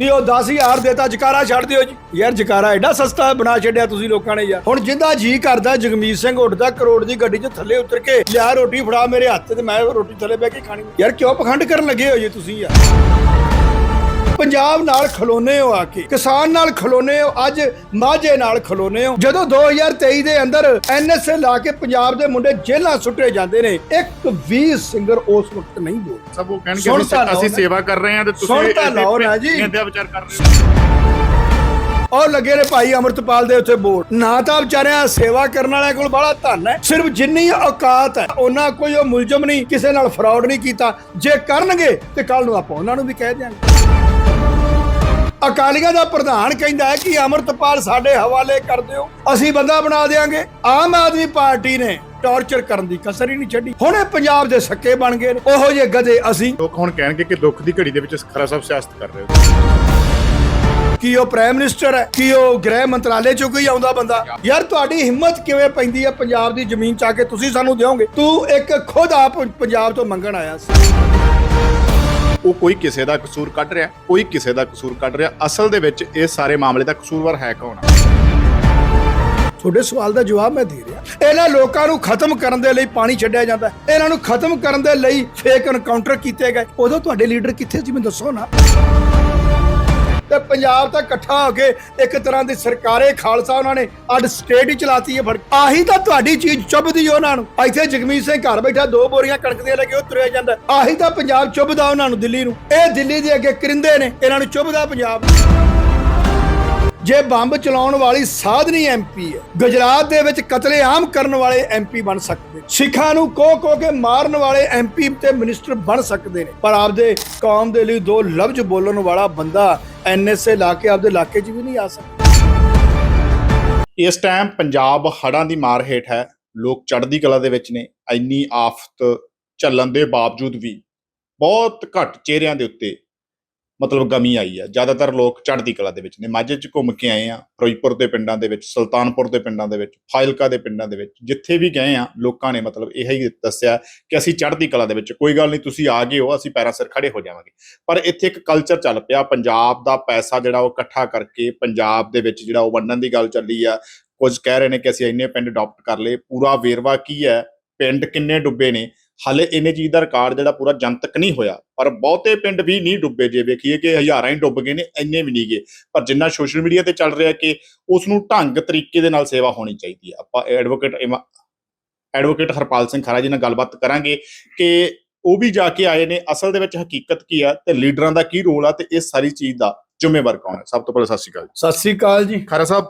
ਵੀ ਉਹ 10000 ਦੇਤਾ ਜਕਾਰਾ ਛੱਡ ਦਿਓ ਜੀ। ਯਾਰ ਜਕਾਰਾ ਐਡਾ ਸਸਤਾ ਬਣਾ ਛੱਡਿਆ ਤੁਸੀਂ ਲੋਕਾਂ ਨੇ ਯਾਰ। ਹੁਣ ਜਿੰਦਾ ਜੀ ਕਰਦਾ ਜਗਮੀਤ ਸਿੰਘ ਉੱਠਦਾ ਕਰੋੜ ਦੀ ਗੱਡੀ 'ਚ ਥੱਲੇ ਉਤਰ ਕੇ, ਲਿਆ ਰੋਟੀ ਫੜਾ ਮੇਰੇ ਹੱਥ ਤੇ, ਮੈਂ ਰੋਟੀ ਥੱਲੇ ਬਹਿ ਕੇ ਖਾਣੀ। ਯਾਰ ਕਿਉਂ ਪਖੰਡ ਕਰਨ ਲੱਗੇ ਹੋ ਜੀ ਤੁਸੀਂ ਯਾਰ? ਪੰਜਾਬ ਨਾਲ ਖਲੋਨੇ ਹੋ ਆ ਕੇ ਕਿਸਾਨ ਨਾਲ ਖਲੋਨੇ ਹੋ ਅੱਜ ਮਾਝੇ ਨਾਲ ਖਲੋਨੇ ਹੋ। ਜਦੋਂ 2023 ਦੇ ਅੰਦਰ ਐਨਐਸਏ ਲਾ ਕੇ ਪੰਜਾਬ ਦੇ ਮੁੰਡੇ ਜੇਲ੍ਹਾਂ ਸੁੱਟੇ ਜਾਂਦੇ ਨੇ ਇੱਕ ਵੀ ਸਿੰਗਰ ਉਸ ਵਕਤ ਨਹੀਂ ਬੋਲ ਸਭ ਉਹ ਕਹਿਣਗੇ ਅਸੀਂ-। ਸੇਵਾ ਕਰ ਰਹੇ ਹਾਂ ਤੇ ਤੁਸੀਂ ਸੁਣ ਤਾਂ ਲਓ ਨਾ ਜੀ। ਨਿੰਦਿਆ ਵਿਚਾਰ ਕਰ ਰਹੇ ਹੋ। ਔਰ ਲੱਗੇ ਨੇ ਭਾਈ ਅਮਰਤਪਾਲ ਦੇ ਉੱਤੇ ਬੋਰਡ ਨਾ ਤਾਂ ਵਿਚਾਰਿਆਂ ਸੇਵਾ ਕਰਨ ਵਾਲਿਆਂ ਕੋਲ ਬੜਾ ਧਨ ਹੈ ਸਿਰਫ ਜਿੰਨੀ ਔਕਾਤ ਹੈ ਉਹਨਾਂ ਕੋਈ ਉਹ ਮੁਲਜ਼ਮ ਨਹੀਂ ਕਿਸੇ ਨਾਲ ਫਰਾਡ ਨਹੀਂ ਕੀਤਾ। ਜੇ ਕਰਨਗੇ ਤੇ ਕੱਲ ਨੂੰ ਆਪਾਂ ਉਹਨਾਂ ਨੂੰ ਵੀ ਕਹਿ ਦਿਆਂਗੇ। ਅਕਾਲੀਆਂ ਦਾ ਪ੍ਰਧਾਨ ਕਹਿੰਦਾ ਹੈ ਕਿ ਅਮਰਤਪਾਲ ਸਾਡੇ ਹਵਾਲੇ ਕਰ ਦਿਓ ਅਸੀਂ ਬੰਦਾ ਬਣਾ ਦੇਾਂਗੇ ਆਮ ਆਦਮੀ ਪਾਰਟੀ ਨੇ ਟੌਰਚਰ ਕਰਨ ਦੀ ਕਸਰ ਹੀ ਨਹੀਂ ਛੱਡੀ। ਹੁਣ ਇਹ ਪੰਜਾਬ ਦੇ ਸੱਕੇ ਬਣ ਗਏ ਨੇ ਉਹੋ ਜਿਹੇ ਗਧੇ ਅਸੀਂ ਲੋਕ ਹੁਣ ਕਹਿਣਗੇ ਕਿ ਦੁੱਖ ਦੀ ਘੜੀ ਦੇ ਵਿੱਚ ਖਰਾ ਸਾਹਿਬ ਸਿਆਸਤ ਕਰ ਰਹੇ ਹੋ। ਕੀ ਉਹ ਪ੍ਰਾਈਮ ਮਿਨਿਸਟਰ ਹੈ? ਕੀ ਉਹ ਗ੍ਰਹਿ ਮੰਤਰਾਲੇ ਚੋਂ ਕੋਈ ਆਉਂਦਾ ਬੰਦਾ? ਯਾਰ ਤੁਹਾਡੀ ਹਿੰਮਤ ਕਿਵੇਂ ਪੈਂਦੀ ਹੈ ਪੰਜਾਬ ਦੀ ਜ਼ਮੀਨ ਚਾ ਕੇ ਤੁਸੀਂ ਸਾਨੂੰ ਦਿਓਗੇ? ਤੂੰ ਇੱਕ ਖੁਦ ਆਪ ਪੰਜਾਬ ਤੋਂ ਮੰਗਣ ਆਇਆ ਸੀ। ਉਹ ਕੋਈ ਕਿਸੇ ਦਾ ਕਸੂਰ ਕੱਢ ਰਿਹਾ, ਕੋਈ ਕਿਸੇ ਦਾ ਕਸੂਰ ਕੱਢ ਰਿਹਾ। ਅਸਲ ਦੇ ਵਿੱਚ ਇਹ ਸਾਰੇ ਮਾਮਲੇ ਦਾ ਕਸੂਰਵਾਰ ਹੈ ਕੌਣ? ਤੁਹਾਡੇ ਸਵਾਲ ਦਾ ਜਵਾਬ ਮੈਂ ਦੇ ਰਿਹਾ। ਇਹਨਾਂ ਲੋਕਾਂ ਨੂੰ ਖਤਮ ਕਰਨ ਦੇ ਲਈ ਪਾਣੀ ਛੱਡਿਆ ਜਾਂਦਾ ਇਹਨਾਂ ਨੂੰ ਖਤਮ ਕਰਨ ਦੇ ਲਈ ਫੇਕ ਐਨਕਾਊਂਟਰ ਕੀਤੇ ਗਏ। ਉਦੋਂ ਤੁਹਾਡੇ ਲੀਡਰ ਕਿੱਥੇ ਸੀ? ਮੈਨੂੰ ਦੱਸੋ ਨਾ। ਤੇ ਪੰਜਾਬ ਤਾਂ ਇਕੱਠਾ ਹੋ ਕੇ ਇੱਕ ਤਰ੍ਹਾਂ ਦੀ ਸਰਕਾਰੇ ਖਾਲਸਾ ਉਹਨਾਂ ਨੇ ਅੱਡ ਸਟੇਟ ਹੀ ਚਲਾਤੀ ਹੈ ਫੜ ਆਹੀ ਤਾਂ ਤੁਹਾਡੀ ਚੀਜ਼ ਚੁੱਭਦੀ ਉਹਨਾਂ ਨੂੰ। ਇੱਥੇ ਜਗਮੀਤ ਸਿੰਘ ਘਰ ਬੈਠਾ, ਦੋ ਬੋਰੀਆਂ ਕਣਕ ਦੀਆਂ ਲੈ ਕੇ ਉਹ ਤੁਰਿਆ ਜਾਂਦਾ। ਆਹੀ ਤਾਂ ਪੰਜਾਬ ਚੁੱਭਦਾ ਉਹਨਾਂ ਨੂੰ ਦਿੱਲੀ ਨੂੰ। ਇਹ ਦਿੱਲੀ ਦੇ ਅੱਗੇ ਕਰਿੰਦੇ ਨੇ, ਇਹਨਾਂ ਨੂੰ ਚੁੱਭਦਾ ਪੰਜਾਬ। ਜੇ ਬੰਬ ਚਲਾਉਣ ਵਾਲੀ ਸਾਧਨੀ ਐਮਪੀ ਹੈ, ਗੁਜਰਾਤ ਦੇ ਵਿੱਚ ਕਤਲੇਆਮ ਕਰਨ ਵਾਲੇ ਐਮਪੀ ਬਣ ਸਕਦੇ ਸਿੱਖਾਂ ਨੂੰ ਕੋ ਕੋ ਕੇ ਮਾਰਨ ਵਾਲੇ ਐਮਪੀ ਤੇ ਮਿਨਿਸਟਰ ਬਣ ਸਕਦੇ ਨੇ। ਪਰ ਆਪਦੇ ਕੌਮ ਦੇ ਲਈ ਦੋ ਲਫ਼ਜ਼ ਬੋਲਣ ਵਾਲਾ ਬੰਦਾ ਐਨਐਸਏ ਲਾ ਕੇ ਆਪਦੇ ਇਲਾਕੇ 'ਚ ਵੀ ਨਹੀਂ ਆ ਸਕਦਾ। ਇਸ ਟਾਈਮ ਪੰਜਾਬ ਹੜ੍ਹਾਂ ਦੀ ਮਾਰ ਹੇਠ ਹੈ। ਲੋਕ ਚੜ੍ਹਦੀ ਕਲਾ ਦੇ ਵਿੱਚ ਨੇ। ਇੰਨੀ ਆਫਤ ਚੱਲਣ ਦੇ ਬਾਵਜੂਦ ਵੀ ਬਹੁਤ ਘੱਟ ਚਿਹਰਿਆਂ ਦੇ ਉੱਤੇ ਮਤਲਬ ਗਮੀ ਆਈ ਹੈ ਜ਼ਿਆਦਾਤਰ ਲੋਕ ਚੜ੍ਹਦੀ ਕਲਾ ਦੇ ਵਿੱਚ ਨੇ। ਮਾਝੇ 'ਚ ਘੁੰਮ ਕੇ ਆਏ ਆ, ਫਿਰੋਜ਼ਪੁਰ ਦੇ ਪਿੰਡਾਂ ਦੇ ਵਿੱਚ, ਸੁਲਤਾਨਪੁਰ ਦੇ ਪਿੰਡਾਂ ਦੇ ਵਿੱਚ ਫਾਇਲਕਾ ਦੇ ਪਿੰਡਾਂ ਦੇ ਵਿੱਚ, ਜਿੱਥੇ ਵੀ ਗਏ ਆ, ਲੋਕਾਂ ਨੇ ਮਤਲਬ ਇਹ ਹੀ ਦੱਸਿਆ ਕਿ ਅਸੀਂ ਚੜ੍ਹਦੀ ਕਲਾ ਦੇ ਵਿੱਚ। ਕੋਈ ਗੱਲ ਨਹੀਂ, ਤੁਸੀਂ ਆ ਗਏ ਹੋ, ਅਸੀਂ ਪੈਰਾਂ ਸਿਰ ਖੜੇ ਹੋ ਜਾਵਾਂਗੇ। ਪਰ ਇੱਥੇ ਇੱਕ ਕਲਚਰ ਚੱਲ ਪਿਆ, ਪੰਜਾਬ ਦਾ ਪੈਸਾ ਜਿਹੜਾ ਉਹ ਇਕੱਠਾ ਕਰਕੇ ਪੰਜਾਬ ਦੇ ਵਿੱਚ ਜਿਹੜਾ ਉਹ ਵੰਡਣ ਦੀ ਗੱਲ ਚੱਲੀ ਆ। ਕੁਝ ਕਹਿ ਰਹੇ ਨੇ ਕਿ ਅਸੀਂ ਇੰਨੇ ਪਿੰਡ ਅਡਾਪਟ ਕਰ ਲਏ। ਪੂਰਾ ਵੇਰਵਾ ਕੀ ਹੈ? ਪਿੰਡ ਕਿੰਨੇ ਡੁੱਬੇ ਨੇ? ਹਾਲੇ ਇਹਨੇ ਚੀਜ਼ ਦਾ ਰਿਕਾਰਡ ਜਿਹੜਾ ਪੂਰਾ ਜਨਤਕ ਨਹੀਂ ਹੋਇਆ ਪਰ ਬਹੁਤੇ ਪਿੰਡ ਵੀ ਨਹੀਂ ਡੁੱਬੇ ਜੇ ਵੇਖੀਏ ਕਿ ਹਜ਼ਾਰਾਂ ਹੀ ਡੁੱਬ ਗਏ ਨੇ ਇੰਨੇ ਵੀ ਨਹੀਂ ਗਏ ਪਰ ਜਿੰਨਾ ਸੋਸ਼ਲ ਮੀਡੀਆ ਤੇ ਚੱਲ ਰਿਹਾ ਕਿ ਉਸ ਨੂੰ ਢੰਗ ਤਰੀਕੇ ਦੇ ਨਾਲ ਸੇਵਾ ਹੋਣੀ ਚਾਹੀਦੀ ਹੈ। ਆਪਾਂ ਐਡਵੋਕੇਟ ਐਡਵੋਕੇਟ ਹਰਪਾਲ ਸਿੰਘ ਖਰਾ ਜੀ ਨਾਲ ਗੱਲਬਾਤ ਕਰਾਂਗੇ ਕਿ ਉਹ ਵੀ ਜਾ ਕੇ ਆਏ ਨੇ ਅਸਲ ਦੇ ਵਿੱਚ ਹਕੀਕਤ ਕੀ ਆ ਤੇ ਲੀਡਰਾਂ ਦਾ ਕੀ ਰੋਲ ਆ ਤੇ ਇਸ ਸਾਰੀ ਚੀਜ਼ ਦਾ ਜ਼ਿੰਮੇਵਾਰ ਕੌਣ ਹੈ? ਸਭ ਤੋਂ ਪਹਿਲਾਂ ਸਤਿ ਸ਼੍ਰੀ ਅਕਾਲ ਸਤਿ ਸ੍ਰੀ ਅਕਾਲ ਜੀ। ਖਰਾ ਸਾਹਿਬ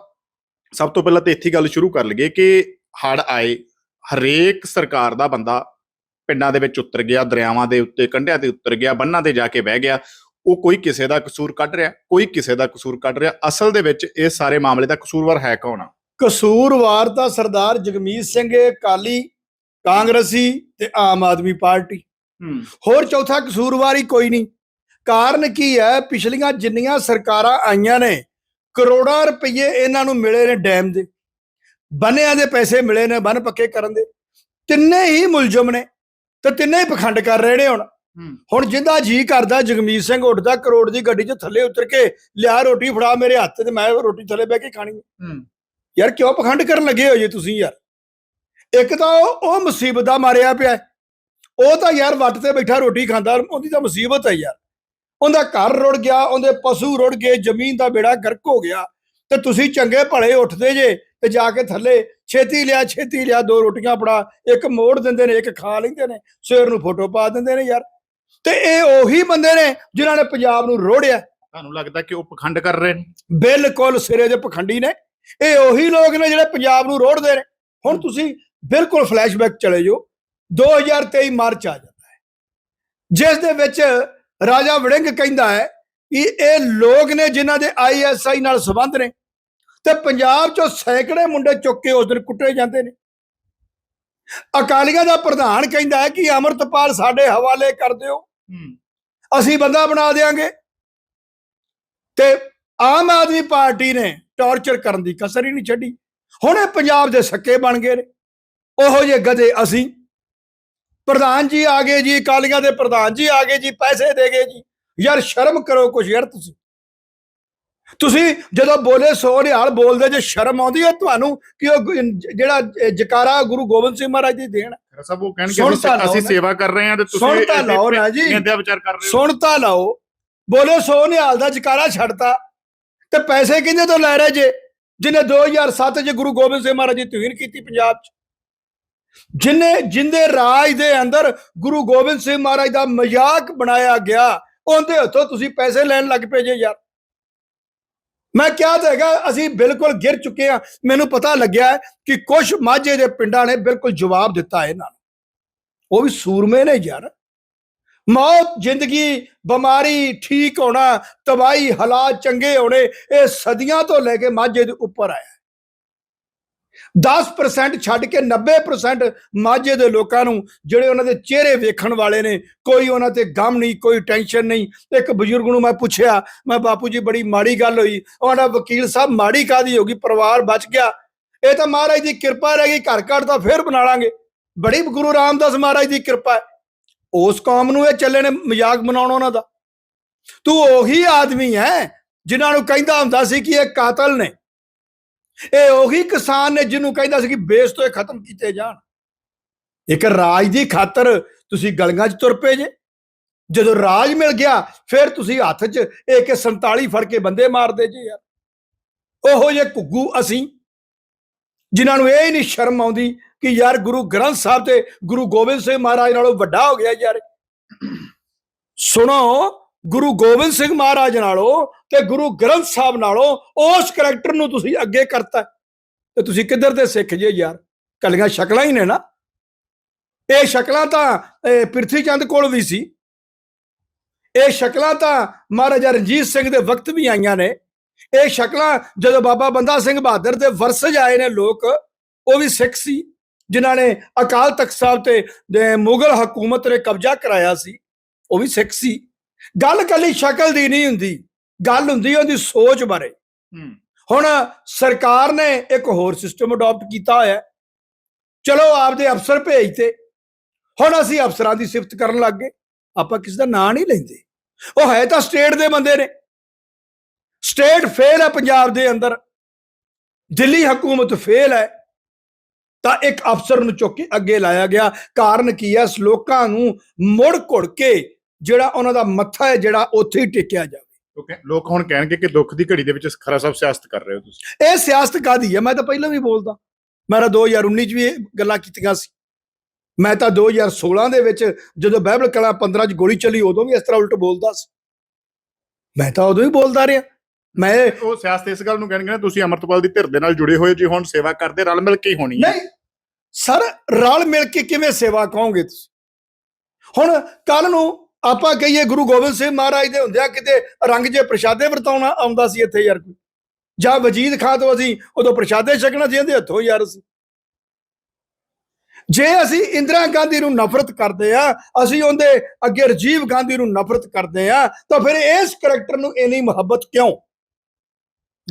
ਸਭ ਤੋਂ ਪਹਿਲਾਂ ਤੇ ਇੱਥੇ ਗੱਲ ਸ਼ੁਰੂ ਕਰ ਲਈਏ ਕਿ ਹੜ ਆਏ ਹਰੇਕ ਸਰਕਾਰ ਦਾ ਬੰਦਾ ਪਿੰਡਾਂ ਦੇ ਵਿੱਚ ਉਤਰ ਗਿਆ ਦਰਿਆਵਾਂ ਦੇ ਉੱਤੇ ਕੰਢਿਆਂ ਤੇ ਉਤਰ ਗਿਆ ਬੰਨਾਂ ਤੇ ਜਾ ਕੇ ਬਹਿ ਗਿਆ ਉਹ ਕੋਈ ਕਿਸੇ ਦਾ ਕਸੂਰ ਕੱਢ ਰਿਹਾ ਕੋਈ ਕਿਸੇ ਦਾ ਕਸੂਰ ਕੱਢ ਰਿਹਾ। ਅਸਲ ਦੇ ਵਿੱਚ ਇਹ ਸਾਰੇ ਮਾਮਲੇ ਦਾ ਕਸੂਰਵਾਰ ਹੈ ਕੌਣ ਆ? ਕਸੂਰਵਾਰ ਤਾਂ ਸਰਦਾਰ ਜਗਮੀਤ ਸਿੰਘ ਕਾਲੀ ਕਾਂਗਰਸੀ ਤੇ ਆਮ ਆਦਮੀ ਪਾਰਟੀ। ਹੋਰ ਚੌਥਾ ਕਸੂਰਵਾਰ ਹੀ ਕੋਈ ਨਹੀਂ। ਕਾਰਨ ਕੀ ਹੈ? ਪਿਛਲੀਆਂ ਜਿੰਨੀਆਂ ਸਰਕਾਰਾਂ ਆਈਆਂ ਨੇ ਕਰੋੜਾਂ ਰੁਪਏ ਇਹਨਾਂ ਨੂੰ ਮਿਲੇ ਨੇ ਡੈਮ ਦੇ। ਬੰਨਿਆਂ ਦੇ ਪੈਸੇ ਮਿਲੇ ਨੇ ਬੰਨ ਪੱਕੇ ਕਰਨ ਦੇ। ਤਿੰਨੇ ਹੀ ਮੁਲਜ਼ਮ ਨੇ। ਤੇ ਤਿੰਨੇ ਹੀ ਪਖੰਡ ਕਰ ਰਹੇ ਨੇ ਹੁਣ। ਹੁਣ ਜਿੰਦਾ ਜੀ ਕਰਦਾ ਜਗਮੀਤ ਸਿੰਘ ਉੱਠਦਾ ਕਰੋੜ ਦੀ ਗੱਡੀ 'ਚ ਥੱਲੇ ਉਤਰ ਕੇ ਲਿਆ ਰੋਟੀ ਫੜਾ ਮੇਰੇ ਹੱਥ ਤੇ ਮੈਂ ਰੋਟੀ ਥੱਲੇ ਬਹਿ ਕੇ ਖਾਣੀ। ਯਾਰ ਕਿਉਂ ਪਖੰਡ ਕਰਨ ਲੱਗੇ ਹੋ ਜੀ ਤੁਸੀਂ ਯਾਰ? ਇੱਕ ਤਾਂ ਉਹ ਮੁਸੀਬਤ ਦਾ ਮਾਰਿਆ ਪਿਆ। ਉਹ ਤਾਂ ਯਾਰ ਵੱਟ ਤੇ ਬੈਠਾ ਰੋਟੀ ਖਾਂਦਾ ਉਹਦੀ ਤਾਂ ਮੁਸੀਬਤ ਹੈ ਯਾਰ। ਉਹਦਾ ਘਰ ਰੁੜ ਗਿਆ ਉਹਦੇ ਪਸ਼ੂ ਰੁੜ ਗਏ ਜ਼ਮੀਨ ਦਾ ਬੇੜਾ ਗਰਕ ਹੋ ਗਿਆ। ਤੇ ਤੁਸੀਂ ਚੰਗੇ ਭਲੇ ਉੱਠਦੇ ਜੇ ਤੇ ਜਾ ਕੇ ਥੱਲੇ ਛੇਤੀ ਲਿਆ ਛੇਤੀ ਲਿਆ ਦੋ ਰੋਟੀਆਂ ਫੜਾ ਇੱਕ ਮੋੜ ਦਿੰਦੇ ਨੇ ਇੱਕ ਖਾ ਲੈਂਦੇ ਨੇ ਸਵੇਰ ਨੂੰ ਫੋਟੋ ਪਾ ਦਿੰਦੇ ਨੇ ਯਾਰ। ਤੇ ਇਹ ਉਹੀ ਬੰਦੇ ਨੇ ਜਿਨ੍ਹਾਂ ਨੇ ਪੰਜਾਬ ਨੂੰ ਰੋੜਿਆ। ਤੁਹਾਨੂੰ ਲੱਗਦਾ ਕਿ ਉਹ ਪਖੰਡ ਕਰ ਰਹੇ ਨੇ? ਬਿਲਕੁਲ ਸਿਰੇ ਦੇ ਪਖੰਡੀ ਨੇ। ਇਹ ਉਹੀ ਲੋਕ ਨੇ ਜਿਹੜੇ ਪੰਜਾਬ ਨੂੰ ਰੋੜਦੇ ਨੇ। ਹੁਣ ਤੁਸੀਂ ਬਿਲਕੁਲ ਫਲੈਸ਼ਬੈਕ ਚਲੇ ਜਾਓ। 2023 ਮਾਰਚ ਆ ਜਾਂਦਾ ਹੈ। ਜਿਸ ਦੇ ਵਿੱਚ ਰਾਜਾ ਵੜਿੰਗ ਕਹਿੰਦਾ ਹੈ ਕਿ ਇਹ ਲੋਕ ਨੇ ਜਿਨ੍ਹਾਂ ਦੇ ਆਈਐਸਆਈ ਨਾਲ ਸੰਬੰਧ ਨੇ। ਤੇ ਪੰਜਾਬ ਚੋਂ ਸੈਂਕੜੇ ਮੁੰਡੇ ਚੁੱਕ ਕੇ ਉਸ ਦਿਨ ਕੁੱਟੇ ਜਾਂਦੇ ਨੇ। ਅਕਾਲੀਆਂ ਦਾ ਪ੍ਰਧਾਨ ਕਹਿੰਦਾ ਹੈ ਕਿ ਅਮਰਤਪਾਲ ਸਾਡੇ ਹਵਾਲੇ ਕਰ ਦਿਓ। ਅਸੀਂ ਬੰਦਾ ਬਣਾ ਦੇਾਂਗੇ ਤੇ ਆਮ ਆਦਮੀ ਪਾਰਟੀ ਨੇ ਟੌਰਚਰ ਕਰਨ ਦੀ ਕਸਰ ਹੀ ਨਹੀਂ ਛੱਡੀ। ਹੁਣ ਇਹ ਪੰਜਾਬ ਦੇ ਸੱਕੇ ਬਣ ਗਏ ਨੇ। ਉਹੋ ਜਿਹੇ ਗਧੇ ਅਸੀਂ। ਪ੍ਰਧਾਨ ਜੀ ਆ ਗਏ ਜੀ ਅਕਾਲੀਆਂ ਦੇ ਪ੍ਰਧਾਨ ਜੀ ਆ ਗਏ ਜੀ ਪੈਸੇ ਦੇ ਗਏ ਜੀ। ਯਾਰ ਸ਼ਰਮ ਕਰੋ ਕੁਛ ਯਾਰ ਤੁਸੀਂ। ਤੁਸੀਂ ਜਦੋਂ ਬੋਲੇ ਸੋ ਨਿਹਾਲ ਬੋਲਦੇ ਜੇ ਸ਼ਰਮ ਆਉਂਦੀ ਹੈ ਤੁਹਾਨੂੰ ਕਿ ਉਹ ਜਿਹੜਾ ਜਕਾਰਾ ਗੁਰੂ ਗੋਬਿੰਦ ਸਿੰਘ ਮਹਾਰਾਜ ਦੀ ਦੇਣ? ਸਾਹਿਬ ਉਹ ਕਹਿਣਗੇ ਅਸੀਂ-। ਸੇਵਾ ਕਰ ਰਹੇ ਹਾਂ ਤੇ ਤੁਸੀਂ ਸੁਣ ਤਾਂ ਇਹਦੇ ਲਓ ਨਾ ਜੀ। ਵਿਚਾਰ ਕਰ ਰਹੇ ਹੋ। ਸੁਣ ਤਾਂ ਲਓ। ਬੋਲੇ ਸੋ ਨਿਹਾਲ ਦਾ ਜਕਾਰਾ ਛੱਡਤਾ। ਤੇ ਪੈਸੇ ਕਿਹਦੇ ਤੋਂ ਲੈ ਰਹੇ ਜੇ? ਜਿਨੇ 2007 ਚ ਗੁਰੂ ਗੋਬਿੰਦ ਸਿੰਘ ਮਹਾਰਾਜ ਦੀ ਤੁਹੀਨ ਕੀਤੀ ਪੰਜਾਬ ਚ। ਜਿਨੇ ਜਿੰਦੇ ਰਾਜ ਦੇ ਅੰਦਰ ਗੁਰੂ ਗੋਬਿੰਦ ਸਿੰਘ ਮਹਾਰਾਜ ਦਾ ਮਜ਼ਾਕ ਬਣਾਇਆ ਗਿਆ ਉਹਦੇ ਹੱਥੋਂ ਤੁਸੀਂ ਪੈਸੇ ਲੈਣ ਲੱਗ ਪਏ ਜੇ ਯਾਰ। ਮੈਂ ਕਿਹਾ ਤਾਂ ਹੈਗਾ, ਅਸੀਂ ਬਿਲਕੁਲ ਗਿਰ ਚੁੱਕੇ ਆ ਮੈਨੂੰ ਪਤਾ ਲੱਗਿਆ ਕਿ ਕੁਝ ਮਾਝੇ ਦੇ ਪਿੰਡਾਂ ਨੇ ਬਿਲਕੁਲ ਜਵਾਬ ਦਿੱਤਾ ਇਹਨਾਂ ਨੂੰ। ਉਹ ਵੀ ਸੂਰਮੇ ਨੇ ਯਾਰ। ਮੌਤ, ਜ਼ਿੰਦਗੀ, ਬਿਮਾਰੀ ਠੀਕ ਹੋਣਾ ਤਬਾਈ ਹਾਲਾਤ ਚੰਗੇ ਹੋਣੇ, ਇਹ ਸਦੀਆਂ ਤੋਂ ਲੈ ਕੇ ਮਾਝੇ ਦੇ ਉੱਪਰ ਆਇਆ 10% ਛੱਡ ਕੇ 90% ਮਾਝੇ ਦੇ ਲੋਕਾਂ ਨੂੰ ਜਿਹੜੇ ਉਹਨਾਂ ਦੇ ਚਿਹਰੇ ਵੇਖਣ ਵਾਲੇ ਨੇ, ਕੋਈ ਉਹਨਾਂ ਤੇ ਗਮ ਨਹੀਂ, ਕੋਈ ਟੈਨਸ਼ਨ ਨਹੀਂ। ਇੱਕ ਬਜ਼ੁਰਗ ਨੂੰ ਮੈਂ ਪੁੱਛਿਆ, ਮੈਂ ਬਾਪੂ ਜੀ, ਬੜੀ ਮਾੜੀ ਗੱਲ ਹੋਈ। ਉਹਦਾ ਵਕੀਲ ਸਾਹਿਬ, ਮਾੜੀ ਕਾਦੀ ਹੋਗੀ ਪਰਿਵਾਰ ਬਚ ਗਿਆ। ਇਹ ਤਾਂ ਮਹਾਰਾਜ ਦੀ ਕਿਰਪਾ ਰਹਿ ਗਈ, ਘਰ ਘਰ ਤਾਂ ਫੇਰ ਬਣਾ ਲਾਂਗੇ। ਬੜੀ ਗੁਰੂ ਰਾਮਦਾਸ ਮਹਾਰਾਜ ਦੀ ਕਿਰਪਾ ਹੈ। ਉਸ ਕੌਮ ਨੂੰ ਇਹ ਚੱਲੇ ਨੇ ਮਜ਼ਾਕ ਬਣਾਉਣ ਉਹਨਾਂ ਦਾ। ਤੂੰ ਉਹੀ ਆਦਮੀ ਹੈ, ਜਿਨ੍ਹਾਂ ਨੂੰ ਕਹਿੰਦਾ ਹੁੰਦਾ ਸੀ ਕਿ ਇਹ ਕਾਤਲ ਨੇ। ਇਹ ਉਹੀ ਕਿਸਾਨ ਨੇ ਜਿਹਨੂੰ ਕਹਿੰਦਾ ਸੀ ਕਿ ਬੇਸ ਤੋਂ ਇਹ ਖਤਮ ਕੀਤੇ ਜਾਣ। ਇੱਕ ਰਾਜ ਦੀ ਖਾਤਰ ਤੁਸੀਂ ਗਲੀਆਂ 'ਚ ਤੁਰ ਪਏ ਜੇ। ਜਦੋਂ ਰਾਜ ਮਿਲ ਗਿਆ, ਫਿਰ ਤੁਸੀਂ ਹੱਥ 'ਚ AK47 ਫੜ ਕੇ ਬੰਦੇ ਮਾਰਦੇ ਜੇ ਯਾਰ। ਉਹੋ ਜੇ ਘੁੱਗੂ ਅਸੀਂ, ਜਿਨ੍ਹਾਂ ਨੂੰ ਇਹ ਨਹੀਂ ਸ਼ਰਮ ਆਉਂਦੀ ਕਿ ਯਾਰ ਗੁਰੂ ਗ੍ਰੰਥ ਸਾਹਿਬ ਤੇ ਗੁਰੂ ਗੋਬਿੰਦ ਸਿੰਘ ਮਹਾਰਾਜ ਨਾਲੋਂ ਵੱਡਾ ਹੋ ਗਿਆ ਯਾਰ। ਸੁਣੋ ਗੁਰੂ ਗੋਬਿੰਦ ਸਿੰਘ ਮਹਾਰਾਜ ਨਾਲੋਂ ਤੇ ਗੁਰੂ ਗ੍ਰੰਥ ਸਾਹਿਬ ਨਾਲੋਂ ਉਸ ਕਰੈਕਟਰ ਨੂੰ ਤੁਸੀਂ ਅੱਗੇ ਕਰਤਾ ਤੇ ਤੁਸੀਂ ਕਿੱਧਰ ਦੇ ਸਿੱਖ ਜੇ ਯਾਰ? ਕੱਲੀਆਂ ਸ਼ਕਲਾਂ ਹੀ ਨੇ ਨਾ। ਇਹ ਸ਼ਕਲਾਂ ਤਾਂ ਪ੍ਰਿਥੀ ਚੰਦ ਕੋਲ ਵੀ ਸੀ। ਇਹ ਸ਼ਕਲਾਂ ਤਾਂ ਮਹਾਰਾਜਾ ਰਣਜੀਤ ਸਿੰਘ ਦੇ ਵਕਤ ਵੀ ਆਈਆਂ ਨੇ। ਇਹ ਸ਼ਕਲਾਂ ਜਦੋਂ ਬਾਬਾ ਬੰਦਾ ਸਿੰਘ ਬਹਾਦਰ ਦੇ ਵਰਸਜ ਆਏ ਨੇ ਲੋਕ, ਉਹ ਵੀ ਸਿੱਖ ਸੀ। ਜਿਨ੍ਹਾਂ ਨੇ ਅਕਾਲ ਤਖਤ ਸਾਹਿਬ ਤੇ ਮੁਗਲ ਹਕੂਮਤ ਨੇ ਕਬਜ਼ਾ ਕਰਾਇਆ ਸੀ, ਉਹ ਵੀ ਸਿੱਖ ਸੀ। ਗੱਲ ਕੱਲੀ ਸ਼ਕਲ ਦੀ ਨਹੀਂ ਹੁੰਦੀ। ਗੱਲ ਹੁੰਦੀ ਉਹਦੀ ਸੋਚ ਬਾਰੇ। ਹੁਣ ਸਰਕਾਰ ਨੇ ਇੱਕ ਹੋਰ ਸਿਸਟਮ ਅਡਾਪਟ ਕੀਤਾ ਹੋਇਆ। ਚਲੋ ਆਪਦੇ ਅਫਸਰ ਭੇਜਤੇ ਹੁਣ ਅਸੀਂ ਅਫਸਰਾਂ ਦੀ ਸਿਫਤ ਕਰਨ ਲੱਗ ਗਏ। ਆਪਾਂ ਕਿਸ ਦਾ ਨਾਂ ਨਹੀਂ ਲੈਂਦੇ। ਉਹ ਹੈ ਤਾਂ ਸਟੇਟ ਦੇ ਬੰਦੇ ਨੇ। ਸਟੇਟ ਫੇਲ ਹੈ ਪੰਜਾਬ ਦੇ ਅੰਦਰ। ਦਿੱਲੀ ਹਕੂਮਤ ਫੇਲ ਹੈ। ਤਾਂ ਇੱਕ ਅਫਸਰ ਨੂੰ ਚੁੱਕ ਕੇ ਅੱਗੇ ਲਾਇਆ ਗਿਆ। ਕਾਰਨ ਕੀ ਹੈ? ਲੋਕਾਂ ਨੂੰ ਮੁੜ ਘੁੜ ਕੇ ਜਿਹੜਾ ਉਹਨਾਂ ਦਾ ਮੱਥਾ ਹੈ ਜਿਹੜਾ ਉੱਥੇ ਹੀ ਟੇਕਿਆ ਜਾਵੇ। ਲੋਕ ਹੁਣ ਕਹਿਣਗੇ ਕਿ ਦੁੱਖ ਦੀ ਘੜੀ ਦੇ ਵਿੱਚ ਖਰਾ ਸਾਹਿਬ ਸਿਆਸਤ ਕਰ ਰਹੇ ਹੋ ਤੁਸੀਂ। ਇਹ ਸਿਆਸਤ ਕਾਦੀ ਹੈ? ਮੈਂ ਤਾਂ ਪਹਿਲਾਂ ਵੀ ਬੋਲਦਾ। ਮੇਰਾ 2019 ਚ ਵੀ ਇਹ ਗੱਲਾਂ ਕੀਤੀਆਂ ਸੀ। ਮੈਂ ਤਾਂ 2016 ਦੇ ਵਿੱਚ ਜਦੋਂ ਬਾਈਬਲ ਕਲਾ 15 ਚ ਗੋਲੀ ਚੱਲੀ ਉਦੋਂ ਵੀ ਇਸ ਤਰ੍ਹਾਂ ਉਲਟ ਬੋਲਦਾ ਸੀ। ਮੈਂ ਤਾਂ ਉਦੋਂ ਹੀ ਬੋਲਦਾ ਰਿਹਾ। ਮੈਂ ਉਹ ਸਿਆਸਤ ਇਸ ਗੱਲ ਨੂੰ ਕਹਿਣਗੇ ਨਾ ਤੁਸੀਂ ਅਮਰਤਪਾਲ ਦੀ ਧਿਰ ਦੇ ਨਾਲ ਜੁੜੇ ਹੋਏ ਜੇ ਹੁਣ ਸੇਵਾ ਕਰਦੇ ਰਲ ਮਿਲ ਕੇ ਹੀ ਹੋਣੀ ਹੈ। ਨਹੀਂ ਸਰ ਰਲ ਮਿਲ ਕੇ ਕਿਵੇਂ ਸੇਵਾ ਕਹੋਗੇ ਤੁਸੀਂ? ਹੁਣ ਕੱਲ ਨੂੰ ਆਪਾਂ ਕਹੀਏ ਗੁਰੂ ਗੋਬਿੰਦ ਸਿੰਘ ਮਹਾਰਾਜ ਦੇ ਹੁੰਦਿਆਂ ਕਿਤੇ ਰੰਗ ਜੇ ਪ੍ਰਸ਼ਾਦੇ ਵਰਤਾਉਣਾ ਆਉਂਦਾ ਸੀ ਇੱਥੇ ਯਾਰ ਕੋਈ। ਜਾਂ ਵਜੀਦ ਖਾਂ ਤੋਂ ਅਸੀਂ ਉਦੋਂ ਪ੍ਰਸ਼ਾਦੇ ਛਕਣਾ ਸੀ ਇਹਦੇ ਹੱਥੋਂ ਯਾਰ ਅਸੀਂ। ਜੇ ਅਸੀਂ ਇੰਦਰਾ ਗਾਂਧੀ ਨੂੰ ਨਫ਼ਰਤ ਕਰਦੇ ਆ ਅਸੀਂ ਉਹਦੇ ਅੱਗੇ ਰਜੀਵ ਗਾਂਧੀ ਨੂੰ ਨਫ਼ਰਤ ਕਰਦੇ ਆ ਤਾਂ ਫਿਰ ਇਸ ਕਰੈਕਟਰ ਨੂੰ ਇੰਨੀ ਮੁਹੱਬਤ ਕਿਉਂ?